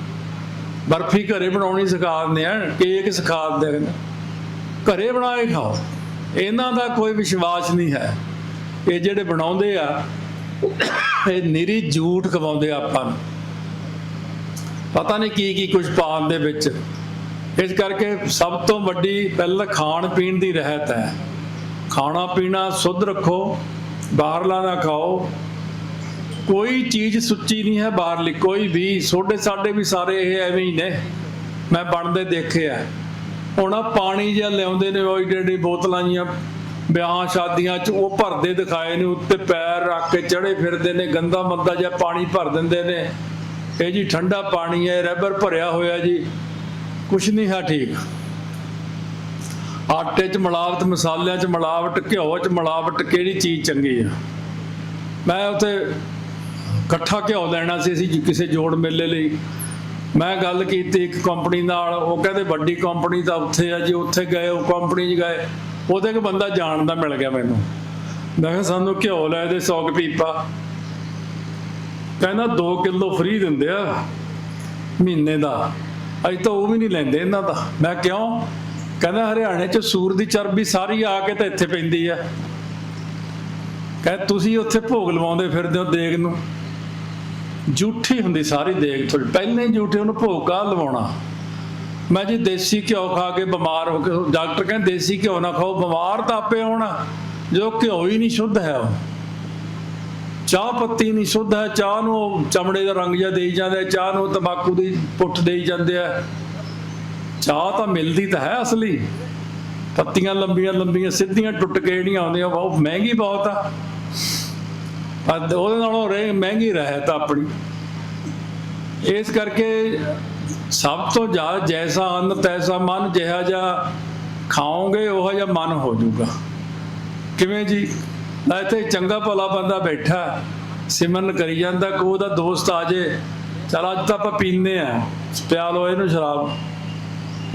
ਬਰਫੀ ਘਰੇ ਬਣਾਉਣੀ ਸਿਖਾ ਦਿੰਦੇ ਆ, ਕੇਕ ਸਿਖਾ ਦਿੰਦੇ ਆ। ਘਰੇ ਬਣਾ ਖਾਓ। ਇਹਨਾਂ ਦਾ ਕੋਈ ਵਿਸ਼ਵਾਸ ਨਹੀਂ ਹੈ। ਇਹ ਜਿਹੜੇ ਬਣਾਉਂਦੇ ਆ, ਇਹ ਨਿਰੀ ਝੂਠ ਖਵਾਉਂਦੇ ਆ ਆਪਾਂ ਨੂੰ। ਪਤਾ ਨਹੀਂ ਕੀ ਕੀ ਕੁਝ ਪਾਉਣ ਦੇ ਵਿੱਚ। ਇਸ ਕਰਕੇ ਸਭ ਤੋਂ ਵੱਡੀ ਪਹਿਲਾਂ ਖਾਣ ਪੀਣ ਦੀ ਰਹਿਤ ਹੈ। ਖਾਣਾ ਪੀਣਾ ਸੁਧ ਰੱਖੋ, ਬਾਹਰਲਾ ਨਾ ਖਾਓ। ਕੋਈ ਚੀਜ਼ ਸੁੱਚੀ ਨਹੀਂ ਹੈ ਬਾਹਰਲੀ, ਕੋਈ ਵੀ ਛੋਡੇ ਸਾਡੇ ਵੀ ਸਾਰੇ ਇਹ ਐਵੇਂ ਹੀ ਨੇ। ਮੈਂ ਬਣਦੇ ਦੇਖੇ ਆ ਹੁਣ ਆਹ ਪਾਣੀ ਜਿਹਾ ਲਿਆਉਂਦੇ ਨੇ, ਉਹ ਏਡੀ ਬੋਤਲਾਂ ਜੀਆਂ, ਵਿਆਹਾਂ ਸ਼ਾਦੀਆਂ 'ਚ, ਉਹ ਭਰਦੇ ਦਿਖਾਏ ਨੇ, ਉੱਤੇ ਪੈਰ ਰੱਖ ਕੇ ਚੜੇ ਫਿਰਦੇ ਨੇ, ਗੰਦਾ ਮੰਦਾ ਜਿਹਾ ਪਾਣੀ ਭਰ ਦਿੰਦੇ ਨੇ। ਇਹ ਜੀ ਠੰਡਾ ਪਾਣੀ ਹੈ ਰੈਬਰ ਭਰਿਆ ਹੋਇਆ ਜੀ। ਕੁਛ ਨਹੀਂ ਹੈ ਠੀਕ। ਆਟੇ 'ਚ ਮਿਲਾਵਟ, ਮਸਾਲਿਆਂ 'ਚ ਮਿਲਾਵਟ, ਘਿਓ 'ਚ ਮਿਲਾਵਟ ਕਿਹੜੀ ਚੀਜ਼ ਚੰਗੀ ਆ? ਮੈਂ ਉੱਥੇ ਇਕੱਠਾ ਘਿਓ ਲੈਣਾ ਸੀ, ਅਸੀਂ ਕਿਸੇ ਜੋੜ ਮੇਲੇ ਲਈ। ਮੈਂ ਗੱਲ ਕੀਤੀ ਇੱਕ ਕੰਪਨੀ ਨਾਲ, ਉਹ ਕਹਿੰਦੇ ਵੱਡੀ ਕੰਪਨੀ ਤਾਂ ਉੱਥੇ ਆ ਜੀ, ਉੱਥੇ ਗਏ, ਉਹ ਕੰਪਨੀ 'ਚ ਗਏ। ਉਹਦੇ ਇੱਕ ਬੰਦਾ ਜਾਣਦਾ ਮਿਲ ਗਿਆ ਮੈਨੂੰ। ਮੈਂ ਕਿਹਾ, ਸਾਨੂੰ ਘਿਓ ਲੈ ਦੇ 100 ਪੀਪਾ। ਕਹਿੰਦਾ 2 ਕਿਲੋ ਫ੍ਰੀ ਦਿੰਦੇ ਆ ਮਹੀਨੇ ਦਾ। ਅਜ ਤਾਂ ਉਹ ਵੀ ਨਹੀਂ ਲੈਂਦੇ ਇਹਨਾਂ ਦਾ। ਮੈਂ ਕਿਉਂ? ਕਹਿੰਦਾ ਹਰਿਆਣੇ 'ਚ ਸੂਰ ਦੀ ਚਰਬੀ ਸਾਰੀ ਆ ਕੇ ਤਾਂ ਇੱਥੇ ਪੈਂਦੀ ਆ। ਕਹਿੰਦਾ ਤੁਸੀਂ ਉੱਥੇ ਭੋਗ ਲਵਾਉਂਦੇ ਫਿਰਦੇ ਹੋ ਦੇਗ ਨੂੰ। ਝੂਠੀ ਹੁੰਦੀ ਸਾਰੀ ਦੇਗ ਤੁਹਾਡੀ ਪਹਿਲਾਂ ਹੀ ਝੂਠੇ ਉਹਨੂੰ ਭੋਗ ਕਾ ਲਵਾਉਣਾ। ਮੈਂ ਜੀ ਦੇਸੀ ਘਿਓ ਖਾ ਕੇ ਬਿਮਾਰ ਹੋ ਕੇ ਡਾਕਟਰ ਕਹਿੰਦੇ ਦੇਸੀ ਘਿਓ ਨਾ ਖਾਓ, ਬਿਮਾਰ ਤਾਂ ਆਪੇ ਹੋਣਾ। ਜੋ ਘਿਓ ਹੀ ਨਹੀਂ ਸ਼ੁੱਧ ਹੈ ਉਹ। ਚਾਹ ਪੱਤੀ ਨਹੀਂ ਸ਼ੁੱਧ ਹੈ, ਚਾਹ ਨੂੰ ਚਮੜੇ ਦਾ ਰੰਗ ਜਿਹਾ ਦੇਈ ਜਾਂਦੇ ਚਾਹ ਨੂੰ ਤੰਬਾਕੂ ਦੀ ਪੁੱਠ ਦੇਈ ਜਾਂਦੇ ਆ। ਚਾਹ ਤਾਂ ਮਿਲਦੀ ਤਾਂ ਹੈ ਅਸਲੀ। ਪੱਤੀਆਂ ਲੰਬੀਆਂ ਲੰਬੀਆਂ ਸਿੱਧੀਆਂ ਟੁੱਟ ਕੇ ਜਿਹੜੀਆਂ ਆਉਂਦੀਆਂ ਬਹੁਤ ਮਹਿੰਗੀ ਬਹੁਤ ਆ। ਪਰ ਉਹਦੇ ਨਾਲੋਂ ਰਹਿ ਮਹਿੰਗੀ ਰਹਿ ਆਪਣੀ। ਇਸ ਕਰਕੇ ਸਭ ਤੋਂ ਜ਼ਿਆਦਾ ਜੈਸਾ ਅੰਨ, ਤੈਸਾ ਮਨ, ਜਿਹਾ ਜਿਹਾ ਖਾਓਗੇ, ਉਹ ਜਿਹਾ ਮਨ ਹੋ ਜਾਊਗਾ। ਕਿਵੇਂ ਜੀ? ਨਾ ਇੱਥੇ ਚੰਗਾ ਭਲਾ ਬੰਦਾ ਬੈਠਾ, ਸਿਮਰਨ ਕਰੀ ਜਾਂਦਾ ਕੋ ਉਹਦਾ ਦੋਸਤ ਆ ਜੇ, ਚਲ ਅੱਜ ਤਾਂ ਆਪਾਂ ਪੀਂਦੇ ਆ ਪਿਆ ਲੋ ਇਹਨੂੰ ਸ਼ਰਾਬ।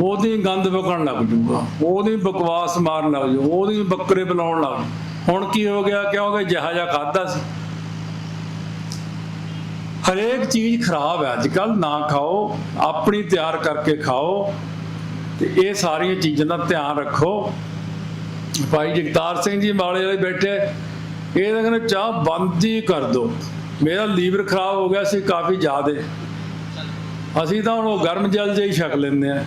ਉਹਦੀ ਗੰਦ ਵਗਣ ਲੱਗ ਜੂਗਾ, ਉਹਦੀ ਬਕਵਾਸ ਮਾਰਨ ਲੱਗ ਜੂ, ਉਹਦੀ ਬੱਕਰੇ ਬਣਾਉਣ ਲੱਗ ਜੂ। ਹੁਣ ਕੀ ਹੋ ਗਿਆ ਕਿਉਂਕਿ ਜਿਹਾ ਜਿਹਾ ਖਾਦਾ ਸੀ। ਹਰੇਕ ਚੀਜ਼ ਖਰਾਬ ਹੈ ਅੱਜ ਕੱਲ ਨਾ ਖਾਓ, ਆਪਣੀ ਤਿਆਰ ਕਰਕੇ ਖਾਓ, ਤੇ ਇਹ ਸਾਰੀਆਂ ਚੀਜ਼ਾਂ ਦਾ ਧਿਆਨ ਰੱਖੋ। ਭਾਈ ਜਗਤਾਰ ਸਿੰਘ ਜੀ ਮਾਲੇ ਵਾਲੇ ਬੈਠੇ, ਇਹ ਤਾਂ ਕਹਿੰਦੇ ਚਾਹ ਬੰਦ ਹੀ ਕਰ ਦੋ। ਮੇਰਾ ਲੀਵਰ ਖਰਾਬ ਹੋ ਗਿਆ ਸੀ ਕਾਫੀ ਜ਼ਿਆਦੇ। ਅਸੀਂ ਤਾਂ ਹੁਣ ਉਹ ਗਰਮ ਜਲ ਜਿਹਾ ਹੀ ਛਕ ਲੈਂਦੇ ਆ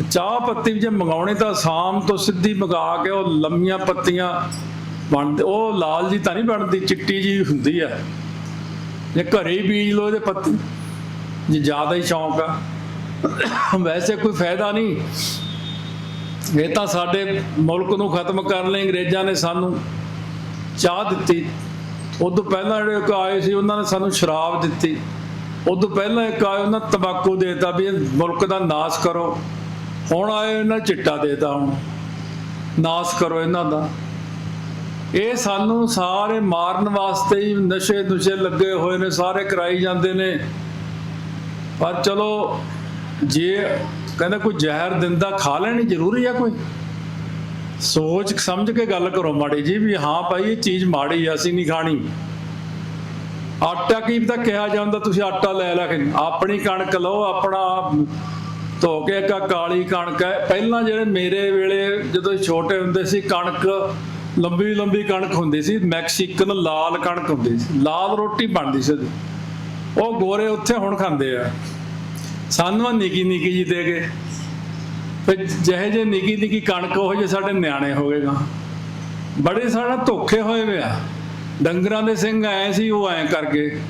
ਚਾਹ ਪੱਤੀ ਜੇ ਮੰਗਾਉਣੀ ਤਾਂ ਸ਼ਾਮ ਤੋਂ ਸਿੱਧੀ ਮੰਗਾ ਕੇ ਉਹ ਲੰਮੀਆਂ ਪੱਤੀਆਂ ਬਣਦੇ ਉਹ ਲਾਲ ਜੀ ਤਾਂ ਨਹੀਂ ਬਣਦੀ ਚਿੱਟੀ ਜੀ ਹੁੰਦੀ ਆ। ਜੇ ਘਰੇ ਹੀ ਬੀਜ ਲੋ ਇਹਦੇ ਪੱਤੇ, ਜੇ ਜ਼ਿਆਦਾ ਹੀ ਸ਼ੌਂਕ ਆ। ਵੈਸੇ ਕੋਈ ਫਾਇਦਾ ਨਹੀਂ। ਇਹ ਤਾਂ ਸਾਡੇ ਮੁਲਕ ਨੂੰ ਖਤਮ ਕਰਨ ਲਈ ਅੰਗਰੇਜ਼ਾਂ ਨੇ ਸਾਨੂੰ ਚਾਹ ਦਿੱਤੀ। ਉਦੋਂ ਪਹਿਲਾਂ ਜਿਹੜੇ ਆਏ ਸੀ, ਉਹਨਾਂ ਨੇ ਸਾਨੂੰ ਸ਼ਰਾਬ ਦਿੱਤੀ। ਉਦੋਂ ਪਹਿਲਾਂ ਇੱਕ ਆਏ, ਉਹਨਾਂ ਤੰਬਾਕੂ ਦੇਤਾ ਵੀ ਮੁਲਕ ਦਾ ਨਾਸ਼ ਕਰੋ। ਹੁਣ ਆਏ ਇਹਨਾਂ ਚਿੱਟਾ ਦੇਤਾ ਹੁਣ। ਨਾਸ਼ ਕਰੋ ਇਹਨਾਂ ਦਾ। ਇਹ ਸਾਨੂੰ ਸਾਰੇ ਮਾਰਨ ਵਾਸਤੇ ਹੀ ਨਸ਼ੇ ਨੁਸ਼ੇ ਲੱਗੇ ਹੋਏ ਨੇ, ਸਾਰੇ ਕਰਾਈ ਜਾਂਦੇ ਨੇ। ਪਰ ਚਲੋ, ਜੇ ਕਹਿੰਦਾ ਕੋਈ ਜ਼ਹਿਰ ਦਿੰਦਾ ਖਾ ਲੈਣੀ ਜ਼ਰੂਰੀ ਆ ਕੋਈ? ਸੋਚ ਸਮਝ ਕੇ ਗੱਲ ਕਰੋ ਮਾੜੀ ਜੀ ਵੀ ਹਾਂ ਭਾਈ, ਇਹ ਚੀਜ਼ ਮਾੜੀ ਆ, ਅਸੀਂ ਨਹੀਂ ਖਾਣੀ। ਆਟਾ ਕੀ ਤਾਂ ਕਿਹਾ ਜਾਂਦਾ, ਤੁਸੀਂ ਆਟਾ ਲੈ ਲੈ ਕੇ। ਆਪਣੀ ਕਣਕ ਲਓ, ਆਪਣਾ ਧੋ ਕੇ ਇੱਕ ਕਾਲੀ ਕਣਕ ਹੈ। ਪਹਿਲਾਂ ਜਿਹੜੇ ਮੇਰੇ ਵੇਲੇ ਜਦੋਂ ਛੋਟੇ ਹੁੰਦੇ ਸੀ, ਕਣਕ ਲੰਬੀ ਲੰਬੀ ਕਣਕ ਹੁੰਦੀ ਸੀ, ਮੈਕਸੀਕਨ ਲਾਲ ਕਣਕ ਹੁੰਦੀ ਸੀ। ਲਾਲ ਰੋਟੀ ਬਣਦੀ ਸੀ ਉਹ ਗੋਰੇ ਉੱਥੇ ਹੁਣ ਖਾਂਦੇ ਆ। ਸਾਨੂੰ ਨਿੱਕੀ ਨਿੱਕੀ ਜੀ ਦੇ ਗਏ ਤੇ ਜਿਹੇ ਜੇ ਨਿੱਕੀ ਨਿੱਕੀ ਕਣਕ, ਉਹ ਜੇ ਸਾਡੇ ਨਿਆਣੇ ਹੋਵੇਗਾ ਬੜੇ ਸਾਡਾ ਧੋਖੇ ਹੋਏ ਵੇ ਆ। ਡੰਗਰਾਂ ਦੇ ਸਿੰਘ ਐ ਸੀ, ਉਹ ਐ ਕਰਕੇ।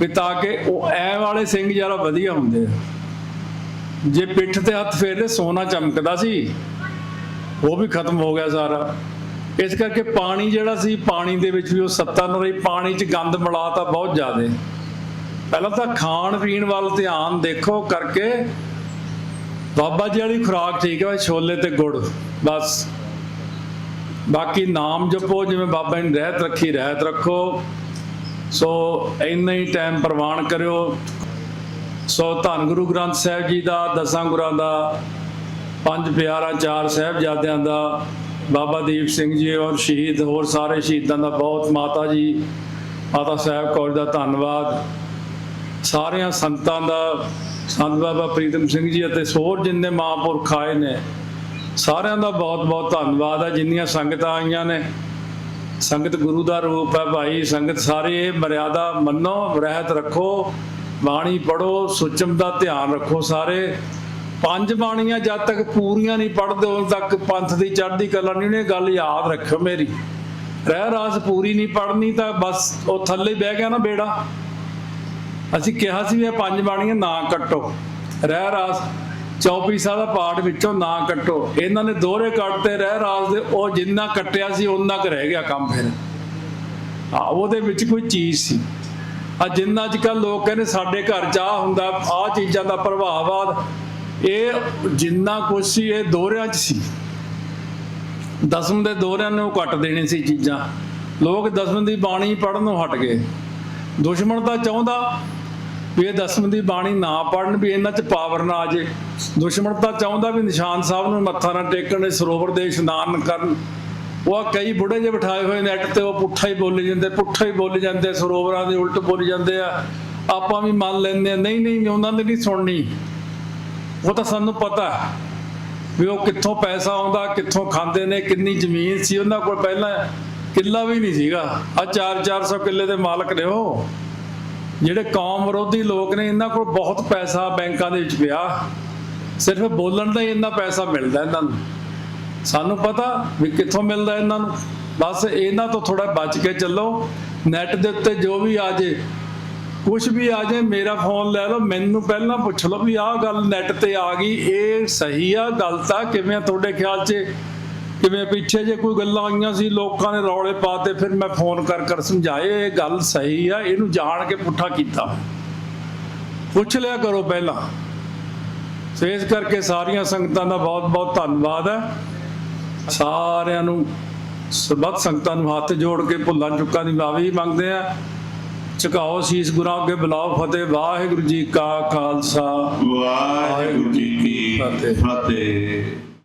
ਵੀ ਤਾਂ ਕਿ ਉਹ ਐ ਵਾਲੇ ਸਿੰਘ ਜ਼ਿਆਦਾ ਵਧੀਆ ਹੁੰਦੇ ਆ। ਜੇ ਪਿੱਠ ਤੇ ਹੱਥ ਫੇਰਦੇ ਸੋਨਾ ਚਮਕਦਾ ਸੀ, ਉਹ ਵੀ ਖਤਮ ਹੋ ਗਿਆ ਸਾਰਾ। ਇਸ ਕਰਕੇ ਪਾਣੀ ਜਿਹੜਾ ਸੀ, ਪਾਣੀ ਦੇ ਵਿੱਚ ਵੀ ਉਹ ਸੱਤਾ ਨਰੀ ਪਾਣੀ 'ਚ ਗੰਦ ਮਿਲਾਤਾ ਬਹੁਤ ਜ਼ਿਆਦੇ। ਪਹਿਲਾਂ ਤਾਂ ਖਾਣ ਪੀਣ ਵੱਲ ਧਿਆਨ ਦੇਖੋ ਕਰਕੇ, ਬਾਬਾ ਜੀ ਵਾਲੀ ਖੁਰਾਕ ਠੀਕ ਹੈ ਛੋਲੇ ਤੇ ਗੁੜ, ਬਸ। ਬਾਕੀ ਨਾਮ ਜਪੋ, ਜਿਵੇਂ ਬਾਬਾ ਨੇ ਰਹਿਤ ਰੱਖੀ, ਰਹਿਤ ਰੱਖੋ। ਸੋ ਇੰਨਾ ਹੀ ਟਾਈਮ ਪ੍ਰਵਾਨ ਕਰਿਓ। ਸੋ ਧੰਨ ਗੁਰੂ ਗ੍ਰੰਥ ਸਾਹਿਬ ਜੀ ਦਾ, ਦਸਾਂ ਗੁਰਾਂ ਦਾ, ਪੰਜ ਪਿਆਰਾ, ਚਾਰ ਸਾਹਿਬਜ਼ਾਦਿਆਂ ਦਾ, ਬਾਬਾ ਦੀਪ ਸਿੰਘ ਜੀ ਔਰ ਸ਼ਹੀਦ ਹੋਰ ਸਾਰੇ ਸ਼ਹੀਦਾਂ ਦਾ ਬਹੁਤ ਮਾਤਾ ਜੀ, ਮਾਤਾ ਸਾਹਿਬ ਕੌਰ ਦਾ ਧੰਨਵਾਦ। ਸਾਰਿਆਂ ਸੰਤਾਂ ਦਾ ਸੰਤ ਬਾਬਾ ਪ੍ਰੀਤਮ ਸਿੰਘ ਜੀ ਅਤੇ ਹੋਰ ਜਿੰਨੇ ਮਹਾਂਪੁਰਖ ਆਏ ਨੇ, ਸਾਰਿਆਂ ਦਾ ਬਹੁਤ ਬਹੁਤ ਧੰਨਵਾਦ ਹੈ ਜਿੰਨੀਆਂ ਸੰਗਤਾਂ ਆਈਆਂ ਨੇ। ਸੰਗਤ ਗੁਰੂ ਦਾ ਰੂਪ ਹੈ ਭਾਈ, ਸੰਗਤ ਸਾਰੇ ਇਹ ਮਰਿਆਦਾ ਮੰਨੋ, ਰਹਿਤ ਰੱਖੋ ਬਾਣੀ ਪੜੋ ਸੁਚਮ ਦਾ ਧਿਆਨ ਰੱਖੋ ਸਾਰੇ। ਪੰਜ ਬਾਣੀਆਂ ਜਦ ਤੱਕ ਪੂਰੀਆਂ ਨਹੀਂ ਪੜਦੇ ਉਦੋਂ ਤੱਕ ਪੰਥ ਦੀ ਚੜ੍ਹਦੀ ਕਲਾ ਨਹੀਂ ਨੇ ਗੱਲ ਯਾਦ ਰੱਖਿਓ ਮੇਰੀ। ਰਹਿ ਰਾਸ ਪੂਰੀ ਨਹੀਂ ਪੜਨੀ ਤਾਂ ਬਸ ਉਹ ਥੱਲੇ ਬਹਿ ਗਿਆ ਨਾ ਬੇੜਾ। ਅਸੀਂ ਕਿਹਾ ਸੀ ਵੀ ਇਹ ਪੰਜ ਬਾਣੀਆਂ ਨਾ ਕੱਟੋ। ਰਹਿ ਰਾਸ ਚੌਪੀ ਚੌਪੀਸਾ ਦਾ ਪਾਠ ਵਿੱਚੋਂ ਨਾ ਕੱਟੋ। ਇਹਨਾਂ ਨੇ ਦੋਹਰੇ ਕੱਟਤੇ, ਰਹਿ ਰਾਸ ਦੇ ਉਹ ਜਿੰਨਾ ਕੱਟਿਆ ਸੀ ਉਹਨਾਂ ਕੁ ਰਹਿ ਗਿਆ ਕੰਮ ਫਿਰ। ਆ ਉਹਦੇ ਵਿੱਚ ਕੋਈ ਚੀਜ਼ ਸੀ। ਆ ਜਿੰਨਾ ਅੱਜ ਕੱਲ ਲੋਕ ਕਹਿੰਦੇ ਸਾਡੇ ਘਰ ਚਾਹ ਹੁੰਦਾ ਆ ਚੀਜ਼ਾਂ ਦਾ ਪ੍ਰਭਾਵ ਆ। ਇਹ ਜਿੰਨਾ ਕੁਛ ਸੀ, ਇਹ ਦੋਹਰਿਆਂ 'ਚ ਸੀ। ਦਸਮ ਦੇ ਦੋਹਰਿਆਂ ਨੇ ਕੱਟ ਦੇਣੇ ਸੀ ਚੀਜ਼ਾਂ। ਲੋਕ ਦਸਮ ਦੀ ਬਾਣੀ ਪੜ੍ਹਨ ਨੂੰ ਹਟ ਗਏ। ਦੁਸ਼ਮਣ ਤਾਂ ਚਾਹੁੰਦਾ ਵੀ ਇਹ ਦਸਮ ਦੀ ਬਾਣੀ ਨਾ ਪੜਨ ਵੀ ਇਹਨਾਂ 'ਚ ਪਾਵਰ ਨਾ ਆ ਜੇ। ਦੁਸ਼ਮਣ ਤਾਂ ਚਾਹੁੰਦਾ ਵੀ ਨਿਸ਼ਾਨ ਸਾਹਿਬ ਨੂੰ ਮੱਥਾ ਨਾ ਟੇਕਣ, ਇਹ ਸਰੋਵਰ ਦੇ ਇਸ਼ਨਾਨ ਕਰਨ। ਉਹ ਆਹ ਕਈ ਬੁੜੇ ਜੇ ਬਿਠਾਏ ਹੋਏ ਨੈਟ ਤੇ, ਉਹ ਪੁੱਠਾ ਹੀ ਬੋਲੀ ਜਾਂਦੇ, ਪੁੱਠਾ ਹੀ ਬੋਲੀ ਜਾਂਦੇ, ਸਰੋਵਰਾਂ ਦੇ ਉਲਟ ਬੋਲੀ ਜਾਂਦੇ ਆ। ਆਪਾਂ ਵੀ ਮੰਨ ਲੈਂਦੇ ਆ, ਨਹੀਂ ਨਹੀਂ ਉਹਨਾਂ ਦੀ ਨਹੀਂ ਸੁਣਨੀ। ਉਹ ਤਾਂ ਸਾਨੂੰ ਪਤਾ ਵੀ ਉਹ ਕਿੱਥੋਂ ਪੈਸਾ ਆਉਂਦਾ, ਕਿੱਥੋਂ ਖਾਂਦੇ ਨੇ, ਕਿੰਨੀ ਜ਼ਮੀਨ ਸੀ, ਉਹਨਾਂ ਕੋਲ ਪਹਿਲਾਂ ਕਿੱਲਾ ਵੀ ਨਹੀਂ ਸੀਗਾ। ਆ 4-400 ਕਿੱਲੇ ਦੇ ਮਾਲਕ ਨੇ ਉਹ। ਜਿਹੜੇ ਕੌਮ ਵਿਰੋਧੀ ਲੋਕ ਨੇ, ਇਹਨਾਂ ਕੋਲ ਬਹੁਤ ਪੈਸਾ ਬੈਂਕਾਂ ਦੇ ਵਿੱਚ ਪਿਆ। ਸਿਰਫ ਬੋਲਣ ਦਾ ਹੀ ਇੰਨਾ ਪੈਸਾ ਮਿਲਦਾ ਇਹਨਾਂ ਨੂੰ। ਸਾਨੂੰ ਪਤਾ ਵੀ ਕਿੱਥੋਂ ਮਿਲਦਾ ਇਹਨਾਂ ਨੂੰ। ਬਸ ਇਹਨਾਂ ਤੋਂ ਥੋੜਾ ਬਚ ਕੇ ਚੱਲੋ। ਨੈਟ ਦੇ ਉੱਤੇ ਜੋ ਵੀ ਆ ਜੇ ਕੁਝ ਵੀ ਆ ਜਾਏ ਮੇਰਾ ਫੋਨ ਲੈ ਲਓ। ਮੈਨੂੰ ਪਹਿਲਾਂ ਪੁੱਛ ਲਓ ਵੀ ਆਹ ਗੱਲ ਨੈਟ ਤੇ ਆ ਗਈ। ਇਹ ਸਹੀ ਆ, ਗਲਤ ਆ? ਕਿਵੇਂ ਤੁਹਾਡੇ ਖਿਆਲ 'ਚ? ਕਿਵੇਂ ਪਿੱਛੇ ਜੇ ਕੋਈ ਗੱਲਾਂ ਆਈਆਂ ਸੀ, ਲੋਕਾਂ ਨੇ ਰੌਲੇ ਪਾਤੇ ਫਿਰ ਮੈਂ ਫੋਨ ਕਰ ਕਰ ਸਮਝਾਏ, ਇਹ ਗੱਲ ਸਹੀ ਆ, ਇਹਨੂੰ ਜਾਣ ਕੇ ਪੁੱਠਾ ਕੀਤਾ। ਪੁੱਛ ਲਿਆ ਕਰੋ ਪਹਿਲਾਂ। ਸੋ ਇਸ ਕਰਕੇ ਸਾਰੀਆਂ ਸੰਗਤਾਂ ਦਾ ਬਹੁਤ ਬਹੁਤ ਧੰਨਵਾਦ ਹੈ ਸਾਰਿਆਂ ਨੂੰ ਸਰਬੱਤ ਸੰਗਤਾਂ ਨੂੰ ਹੱਥ ਜੋੜ ਕੇ ਭੁੱਲਾਂ ਚੁੱਕਾਂ ਦੀ ਮਾਫੀ ਮੰਗਦੇ ਆ ਝੁਕਾਓ ਸੀਸ ਗੁਰਾਂ ਅੱਗੇ ਬੁਲਾਓ ਫਤਿਹ। ਵਾਹਿਗੁਰੂ ਜੀ ਕਾ ਖਾਲਸਾ। ਵਾਹਿਗੁਰੂ ਜੀ ਕੀ ਫਤਿਹ।